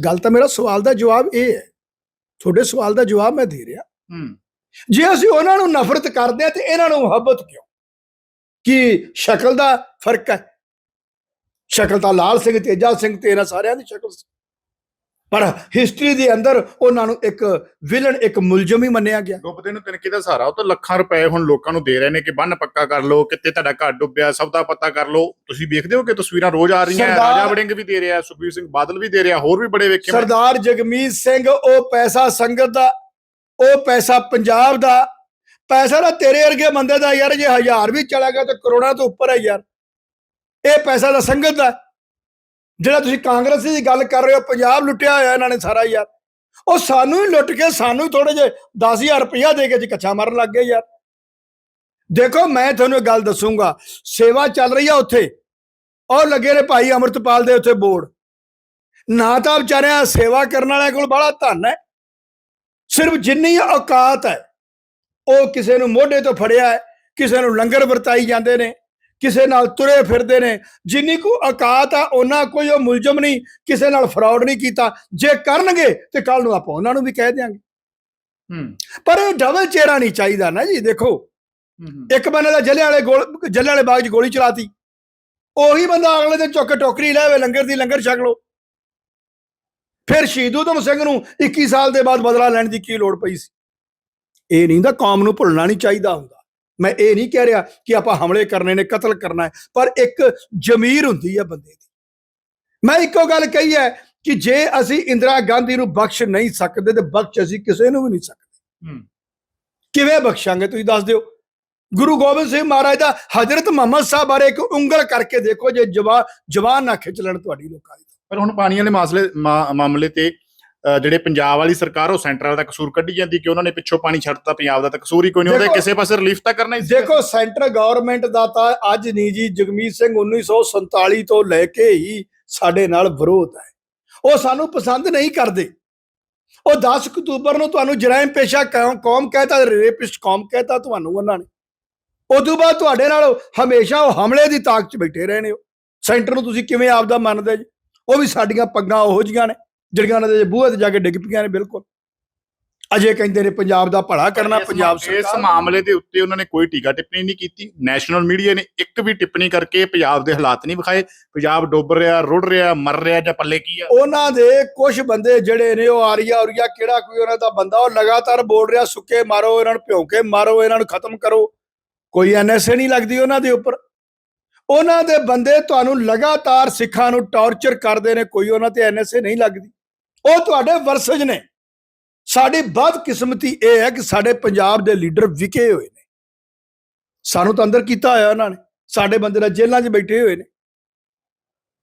ਗੱਲ ਤਾਂ ਮੇਰਾ ਸਵਾਲ ਦਾ ਜਵਾਬ ਇਹ ਹੈ। ਤੁਹਾਡੇ ਸਵਾਲ ਦਾ ਜਵਾਬ ਮੈਂ ਦੇ ਰਿਹਾ। ਹੂੰ। ਜੇ ਅਸੀਂ ਉਹਨਾਂ ਨੂੰ ਨਫ਼ਰਤ ਕਰਦੇ ਆ ਤੇ ਇਹਨਾਂ ਨੂੰ ਮੁਹੱਬਤ ਕਿਉਂ? ਕੀ ਸ਼ਕਲ ਦਾ ਫ਼ਰਕ ਹੈ? ਸ਼ਕਲ ਤਾਂ ਲਾਲ ਸਿੰਘ ਤੇਜਾ ਸਿੰਘ ਤੇ ਇਹਨਾਂ ਸਾਰਿਆਂ ਦੀ ਸ਼ਕਲ ਸੀ। ਪਰ ਹਿਸਟਰੀ ਦੇ ਅੰਦਰ ਉਹਨਾਂ ਨੂੰ ਇੱਕ ਵਿਲਨ ਇੱਕ ਮੁਲਜ਼ਮ ਹੀ ਮੰਨਿਆ ਗਿਆ। ਡੁੱਬਦੇ ਨੂੰ ਤਿਨਕੇ ਦਾ ਸਹਾਰਾ ਉਹ ਤਾਂ ਲੱਖਾਂ ਰੁਪਏ ਹੁਣ ਲੋਕਾਂ ਨੂੰ ਦੇ ਰਹੇ ਨੇ ਕਿ ਬੰਨ ਪੱਕਾ ਕਰ ਲਓ ਕਿਤੇ ਤੁਹਾਡਾ ਘਰ ਡੁੱਬਿਆ ਸਭ ਦਾ ਪਤਾ ਕਰ ਲਓ। ਤੁਸੀਂ ਵੇਖਦੇ ਹੋ ਕਿ ਤਸਵੀਰਾਂ ਰੋਜ਼ ਆ ਰਹੀਆਂ ਰਾਜਾ ਵੜਿੰਗ ਵੀ ਦੇ ਰਿਹਾ ਸੁਖਬੀਰ ਸਿੰਘ ਬਾਦਲ ਵੀ ਦੇ ਰਿਹਾ ਹੋਰ ਵੀ ਬੜੇ ਵੇਖੇ। ਸਰਦਾਰ ਜਗਮੀਤ ਸਿੰਘ ਉਹ ਪੈਸਾ ਸੰਗਤ ਦਾ ਉਹ ਪੈਸਾ ਪੰਜਾਬ ਦਾ ਪੈਸਾ ਦਾ ਤੇਰੇ ਵਰਗੇ ਬੰਦੇ ਦਾ ਯਾਰ, ਜੇ ਹਜ਼ਾਰ ਵੀ ਚਲਾ ਗਿਆ ਤਾਂ ਕਰੋੜਾਂ ਤੋਂ ਉੱਪਰ ਹੈ ਯਾਰ। ਇਹ ਪੈਸਾ ਦਾ ਸੰਗਤ ਦਾ ਜਿਹੜਾ ਤੁਸੀਂ ਕਾਂਗਰਸ ਦੀ ਗੱਲ ਕਰ ਰਹੇ ਹੋ, ਪੰਜਾਬ ਲੁੱਟਿਆ ਹੋਇਆ ਇਹਨਾਂ ਨੇ ਸਾਰਾ ਯਾਰ। ਉਹ ਸਾਨੂੰ ਹੀ ਲੁੱਟ ਕੇ ਸਾਨੂੰ ਹੀ ਥੋੜੇ ਜੇ 10000 ਰੁਪਇਆ ਦੇ ਕੇ ਜੀ ਕੱਛਾ ਮਾਰਨ ਲੱਗ ਗਏ ਯਾਰ। ਦੇਖੋ, ਮੈਂ ਤੁਹਾਨੂੰ ਇੱਕ ਗੱਲ ਦੱਸੂਗਾ। ਸੇਵਾ ਚੱਲ ਰਹੀ ਆ ਉੱਥੇ। ਉਹ ਲੱਗੇ ਨੇ ਭਾਈ ਅਮਰਤਪਾਲ ਦੇ ਉੱਥੇ ਬੋਰਡ। ਨਾ ਤਾਂ ਵਿਚਾਰਿਆਂ ਸੇਵਾ ਕਰਨ ਵਾਲਿਆਂ ਕੋਲ ਬੜਾ ਧਨ ਹੈ। ਸਿਰਫ ਜਿੰਨੀ ਔਕਾਤ ਹੈ। ਉਹ ਕਿਸੇ ਨੂੰ ਮੋਢੇ ਤੋਂ ਫੜਿਆ ਹੈ ਕਿਸੇ ਨੂੰ ਲੰਗਰ ਵਰਤਾਈ ਜਾਂਦੇ ਨੇ ਕਿਸੇ ਨਾਲ ਤੁਰੇ ਫਿਰਦੇ ਨੇ ਜਿੰਨੀ ਕੋ ਔਕਾਤ ਆ ਉਹਨਾਂ ਕੋਈ ਉਹ ਮੁਲਜ਼ਮ ਨਹੀਂ ਕਿਸੇ ਨਾਲ ਫਰਾਡ ਨਹੀਂ ਕੀਤਾ। ਜੇ ਕਰਨਗੇ ਤੇ ਕੱਲ ਨੂੰ ਆਪਾਂ ਉਹਨਾਂ ਨੂੰ ਵੀ ਕਹਿ ਦਿਆਂਗੇ। ਹੂੰ। ਪਰ ਇਹ ਡਬਲ ਚਿਹਰਾ ਨਹੀਂ ਚਾਹੀਦਾ ਨਾ ਜੀ ਦੇਖੋ। ਇੱਕ ਬੰਦੇ ਦਾ ਜੱਲੇ ਵਾਲੇ ਗੋਲ ਜੱਲੇ ਵਾਲੇ ਬਾਗ 'ਚ ਗੋਲੀ ਚਲਾਤੀ। ਉਹੀ ਬੰਦਾ ਅਗਲੇ ਦਿਨ ਚੁੱਕ ਕੇ ਟੋਕਰੀ ਲੈ ਆਵੇ ਲੰਗਰ ਦੀ ਲੰਗਰ ਛਕ ਲਓ। ਫਿਰ ਸ਼ਹੀਦ ਊਧਮ ਸਿੰਘ ਨੂੰ 21 ਸਾਲ ਦੇ ਬਾਅਦ ਬਦਲਾ ਲੈਣ ਦੀ ਕੀ ਲੋੜ ਪਈ ਸੀ? ਇਹ ਨਹੀਂ ਦਾ ਕੌਮ ਨੂੰ ਭੁੱਲਣਾ ਨਹੀਂ ਚਾਹੀਦਾ ਹੁੰਦਾ। ਮੈਂ ਇਹ ਨਹੀਂ ਕਹਿ ਰਿਹਾ ਕਿ ਆਪਾਂ ਹਮਲੇ ਕਰਨੇ ਨੇ ਕਤਲ ਕਰਨਾ ਹੈ ਪਰ ਇੱਕ ਜ਼ਮੀਰ ਹੁੰਦੀ ਹੈ ਬੰਦੇ ਦੀ। ਮੈਂ ਇੱਕੋ ਗੱਲ ਕਹੀ ਹੈ ਕਿ ਜੇ ਅਸੀਂ ਇੰਦਰਾ ਗਾਂਧੀ ਨੂੰ ਬਖਸ਼ ਨਹੀਂ ਸਕਦੇ ਤੇ ਬਖਸ਼ ਅਸੀਂ ਕਿਸੇ ਨੂੰ ਵੀ ਨਹੀਂ ਸਕਦੇ। ਕਿਵੇਂ ਬਖਸ਼ਾਂਗੇ ਤੁਸੀਂ ਦੱਸ ਦਿਓ? ਗੁਰੂ ਗੋਬਿੰਦ ਸਿੰਘ ਮਹਾਰਾਜ ਦਾ ਹਜ਼ਰਤ ਮੁਹੰਮਦ ਸਾਹਿਬ ਬਾਰੇ ਇੱਕ ਉਂਗਲ ਕਰਕੇ ਦੇਖੋ ਜੇ ਜਵਾ ਜਵਾਨ ਨਾ ਖਿੱਚ ਲੈਣ ਤੁਹਾਡੀ ਲੋਕਾਂ ਦੀ। ਪਰ ਹੁਣ ਪਾਣੀ ਵਾਲੇ ਮਾਸਲੇ ਮਾਮਲੇ ਤੇ ਜਿਹੜੇ ਪੰਜਾਬ ਵਾਲੀ ਸਰਕਾਰ ਉਹ ਸੈਂਟਰ ਦਾ ਕਸੂਰ ਕੱਢੀ ਜਾਂਦੀ ਕਿ ਉਹਨਾਂ ਨੇ ਪਿੱਛੋਂ ਪਾਣੀ ਛੱਡਤਾ ਪੰਜਾਬ ਦਾ ਤਾਂ ਕਸੂਰ ਹੀ ਕੋਈ ਨਹੀਂ ਉਹਦੇ ਕਿਸੇ ਪਾਸੇ ਰਿਲੀਫ ਤਾਂ ਕਰਨਾ ਹੀ ਦੇਖੋ ਸੈਂਟਰ ਗਵਰਨਮੈਂਟ ਦਾ ਤਾਂ ਅੱਜ ਨਹੀਂ ਜੀ ਜਗਮੀਤ ਸਿੰਘ 1947 ਤੋਂ ਲੈ ਕੇ ਹੀ ਸਾਡੇ ਨਾਲ ਵਿਰੋਧ ਹੈ। ਉਹ ਸਾਨੂੰ ਪਸੰਦ ਨਹੀਂ ਕਰਦੇ। ਉਹ 10 ਅਕਤੂਬਰ ਨੂੰ ਤੁਹਾਨੂੰ ਜਰਾਇਮ ਪੇਸ਼ਾ ਕੌਮ- ਕੌਮ ਕਹਿਤਾ ਰੇਪਿਸਟ ਕੌਮ ਕਹਿਤਾ ਤੁਹਾਨੂੰ ਉਹਨਾਂ ਨੇ। ਉਦੋਂ ਬਾਅਦ ਤੁਹਾਡੇ ਨਾਲ ਹਮੇਸ਼ਾ ਉਹ ਹਮਲੇ ਦੀ ਤਾਕ 'ਚ ਬੈਠੇ ਰਹੇ ਨੇ ਸੈਂਟਰ ਨੂੰ ਤੁਸੀਂ ਕਿਵੇਂ ਆਪਦਾ ਮੰਨਦੇ ਜੀ? ਉਹ ਵੀ ਸਾਡੀਆਂ ਪੱਗਾਂ ਉਹੋ ਜੀਆਂ ਨੇ। ਜਿਹੜੀਆਂ ਉਹਨਾਂ ਦੇ ਬੂਹੇ ਤੇ ਜਾ ਕੇ ਡਿੱਗ ਪਈਆਂ ਨੇ ਬਿਲਕੁਲ। ਅਜੇ ਕਹਿੰਦੇ ਨੇ ਪੰਜਾਬ ਦਾ ਭਲਾ ਕਰਨਾ ਇਸ ਪੰਜਾਬ ਮਾ- ਇਸ ਸਰਕਾਰ ਮਾਮਲੇ ਦੇ ਉੱਤੇ ਉਹਨਾਂ ਨੇ ਕੋਈ ਟੀਕਾ ਟਿੱਪਣੀ ਨਹੀਂ ਕੀਤੀ। ਨੈਸ਼ਨਲ ਮੀਡੀਆ ਨੇ ਇੱਕ ਵੀ ਟਿੱਪਣੀ ਕਰਕੇ ਪੰਜਾਬ ਦੇ ਹਾਲਾਤ ਨਹੀਂ ਵਿਖਾਏ। ਪੰਜਾਬ ਡੁੱਬ ਰਿਹਾ ਰੁੜ ਰਿਹਾ ਮਰ ਰਿਹਾ ਜਾਂ ਪੱਲੇ ਕੀ ਆ? ਉਹਨਾਂ ਦੇ ਕੁਝ ਬੰਦੇ ਜਿਹੜੇ ਨੇ ਉਹ ਆਰੀਆ ਉਰੀਆ ਕਿਹੜਾ ਕੋਈ ਉਹਨਾਂ ਦਾ ਬੰਦਾ ਉਹ ਲਗਾਤਾਰ ਬੋਲ ਰਿਹਾ ਸੁੱਕੇ ਮਾਰੋ ਇਹਨਾਂ ਨੂੰ ਭਿਉਂਕੇ ਮਾਰੋ ਇਹਨਾਂ ਨੂੰ ਖਤਮ ਕਰੋ। ਕੋਈ ਐਨਐਸਏ ਨਹੀਂ ਲੱਗਦੀ ਉਹਨਾਂ ਦੇ ਉੱਪਰ। ਉਹਨਾਂ ਦੇ ਬੰਦੇ ਤੁਹਾਨੂੰ ਲਗਾਤਾਰ ਸਿੱਖਾਂ ਨੂੰ ਟੌਰਚਰ ਕਰਦੇ ਨੇ ਕੋਈ ਉਹਨਾਂ ਤੇ ਐਨਐਸਏ ਨਹੀਂ ਲੱਗਦੀ। ਉਹ ਤੁਹਾਡੇ ਵਰਸਜ ਨੇ। ਸਾਡੀ ਬਦਕਿਸਮਤੀ ਇਹ ਹੈ ਕਿ ਸਾਡੇ ਪੰਜਾਬ ਦੇ ਲੀਡਰ ਵਿਕੇ ਹੋਏ ਨੇ। ਸਾਨੂੰ ਤਾਂ ਅੰਦਰ ਕੀਤਾ ਹੋਇਆ ਉਹਨਾਂ ਨੇ। ਸਾਡੇ ਬੰਦੇ ਦਾ ਜੇਲ੍ਹਾਂ 'ਚ ਬੈਠੇ ਹੋਏ ਨੇ।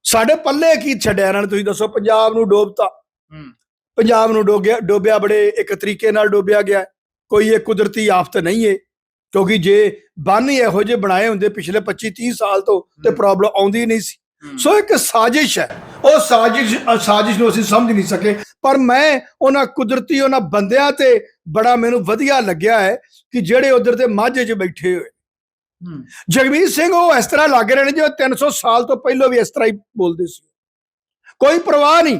ਸਾਡੇ ਪੱਲੇ ਕੀ ਛੱਡਿਆ ਇਹਨਾਂ ਨੇ ਤੁਸੀਂ ਦੱਸੋ ਪੰਜਾਬ ਨੂੰ ਡੋਬਤਾ। ਹੂੰ। ਪੰਜਾਬ ਨੂੰ ਡੋਬਿਆ ਡੋਬਿਆ ਬੜੇ ਇੱਕ ਤਰੀਕੇ ਨਾਲ ਡੋਬਿਆ ਗਿਆ। ਕੋਈ ਇਹ ਕੁਦਰਤੀ ਆਫਤ ਨਹੀਂ ਹੈ ਕਿਉਂਕਿ ਜੇ ਬੰਨ ਹੀ ਇਹੋ ਜਿਹੇ ਬਣਾਏ ਹੁੰਦੇ ਪਿਛਲੇ 25 30 ਸਾਲ ਤੋਂ ਤੇ। ਪ੍ਰੋਬਲਮ ਆਉਂਦੀ ਨਹੀਂ ਸੀ। ਸੋ ਇੱਕ ਸਾਜ਼ਿਸ਼ ਹੈ ਉਹ ਸਾਜ਼ਿਸ਼ ਸਾਜ਼ਿਸ਼ ਨੂੰ ਅਸੀਂ ਸਮਝ ਨਹੀਂ ਸਕੇ ਪਰ ਮੈਂ ਉਹਨਾਂ ਕੁਦਰਤੀ ਉਹਨਾਂ ਬੰਦਿਆਂ ਤੇ ਬੜਾ ਮੈਨੂੰ ਵਧੀਆ ਲੱਗਿਆ ਹੈ ਕਿ ਜਿਹੜੇ ਉਧਰ ਤੇ ਮਾਝੇ 'ਚ ਬੈਠੇ ਹੋਏ। ਜਗਮੀਤ ਸਿੰਘ ਉਹ ਇਸ ਤਰ੍ਹਾਂ ਲੱਗ ਰਹੇ ਨੇ ਜਿਵੇਂ 300 ਸਾਲ ਤੋਂ ਪਹਿਲਾਂ ਵੀ ਇਸ ਤਰ੍ਹਾਂ ਹੀ ਬੋਲਦੇ ਸੀ ਕੋਈ ਪਰਵਾਹ ਨਹੀਂ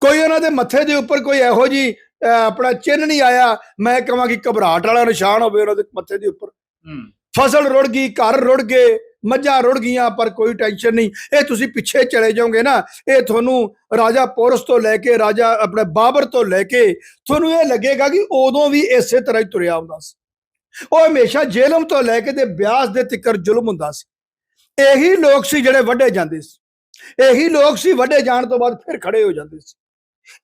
ਕੋਈ ਉਹਨਾਂ ਦੇ ਮੱਥੇ ਦੇ ਉੱਪਰ ਕੋਈ ਇਹੋ ਜੀ ਆਪਣਾ ਚਿੰਨ ਨਹੀਂ ਆਇਆ। ਮੈਂ ਕਹਾਂ ਕਿ ਘਬਰਾਹਟ ਵਾਲਾ ਨਿਸ਼ਾਨ ਹੋਵੇ ਉਹਨਾਂ ਦੇ ਮੱਥੇ ਦੇ ਉੱਪਰ। ਫਸਲ ਰੁੜ ਗਈ ਘਰ ਰੁੜ ਗਏ ਮੱਝਾਂ ਰੁੜ ਗਈਆਂ ਪਰ ਕੋਈ ਟੈਨਸ਼ਨ ਨਹੀਂ। ਇਹ ਤੁਸੀਂ ਪਿੱਛੇ ਚਲੇ ਜਾਓਗੇ ਨਾ ਇਹ ਤੁਹਾਨੂੰ ਰਾਜਾ ਪੋਰਸ ਤੋਂ ਲੈ ਕੇ ਰਾਜਾ ਆਪਣੇ ਬਾਬਰ ਤੋਂ ਲੈ ਕੇ ਤੁਹਾਨੂੰ ਇਹ ਲੱਗੇਗਾ ਕਿ ਉਦੋਂ ਵੀ ਇਸੇ ਤਰ੍ਹਾਂ ਹੀ ਤੁਰਿਆ ਹੁੰਦਾ ਸੀ। ਉਹ ਹਮੇਸ਼ਾ ਜੇਲਮ ਤੋਂ ਲੈ ਕੇ ਤੇ ਬਿਆਸ ਦੇ ਤਿੱਕਰ ਜ਼ੁਲਮ ਹੁੰਦਾ ਸੀ। ਇਹੀ ਲੋਕ ਸੀ ਜਿਹੜੇ ਵੱਡੇ ਜਾਂਦੇ ਸੀ। ਇਹੀ ਲੋਕ ਸੀ ਵੱਡੇ ਜਾਣ ਤੋਂ ਬਾਅਦ ਫਿਰ ਖੜੇ ਹੋ ਜਾਂਦੇ ਸੀ।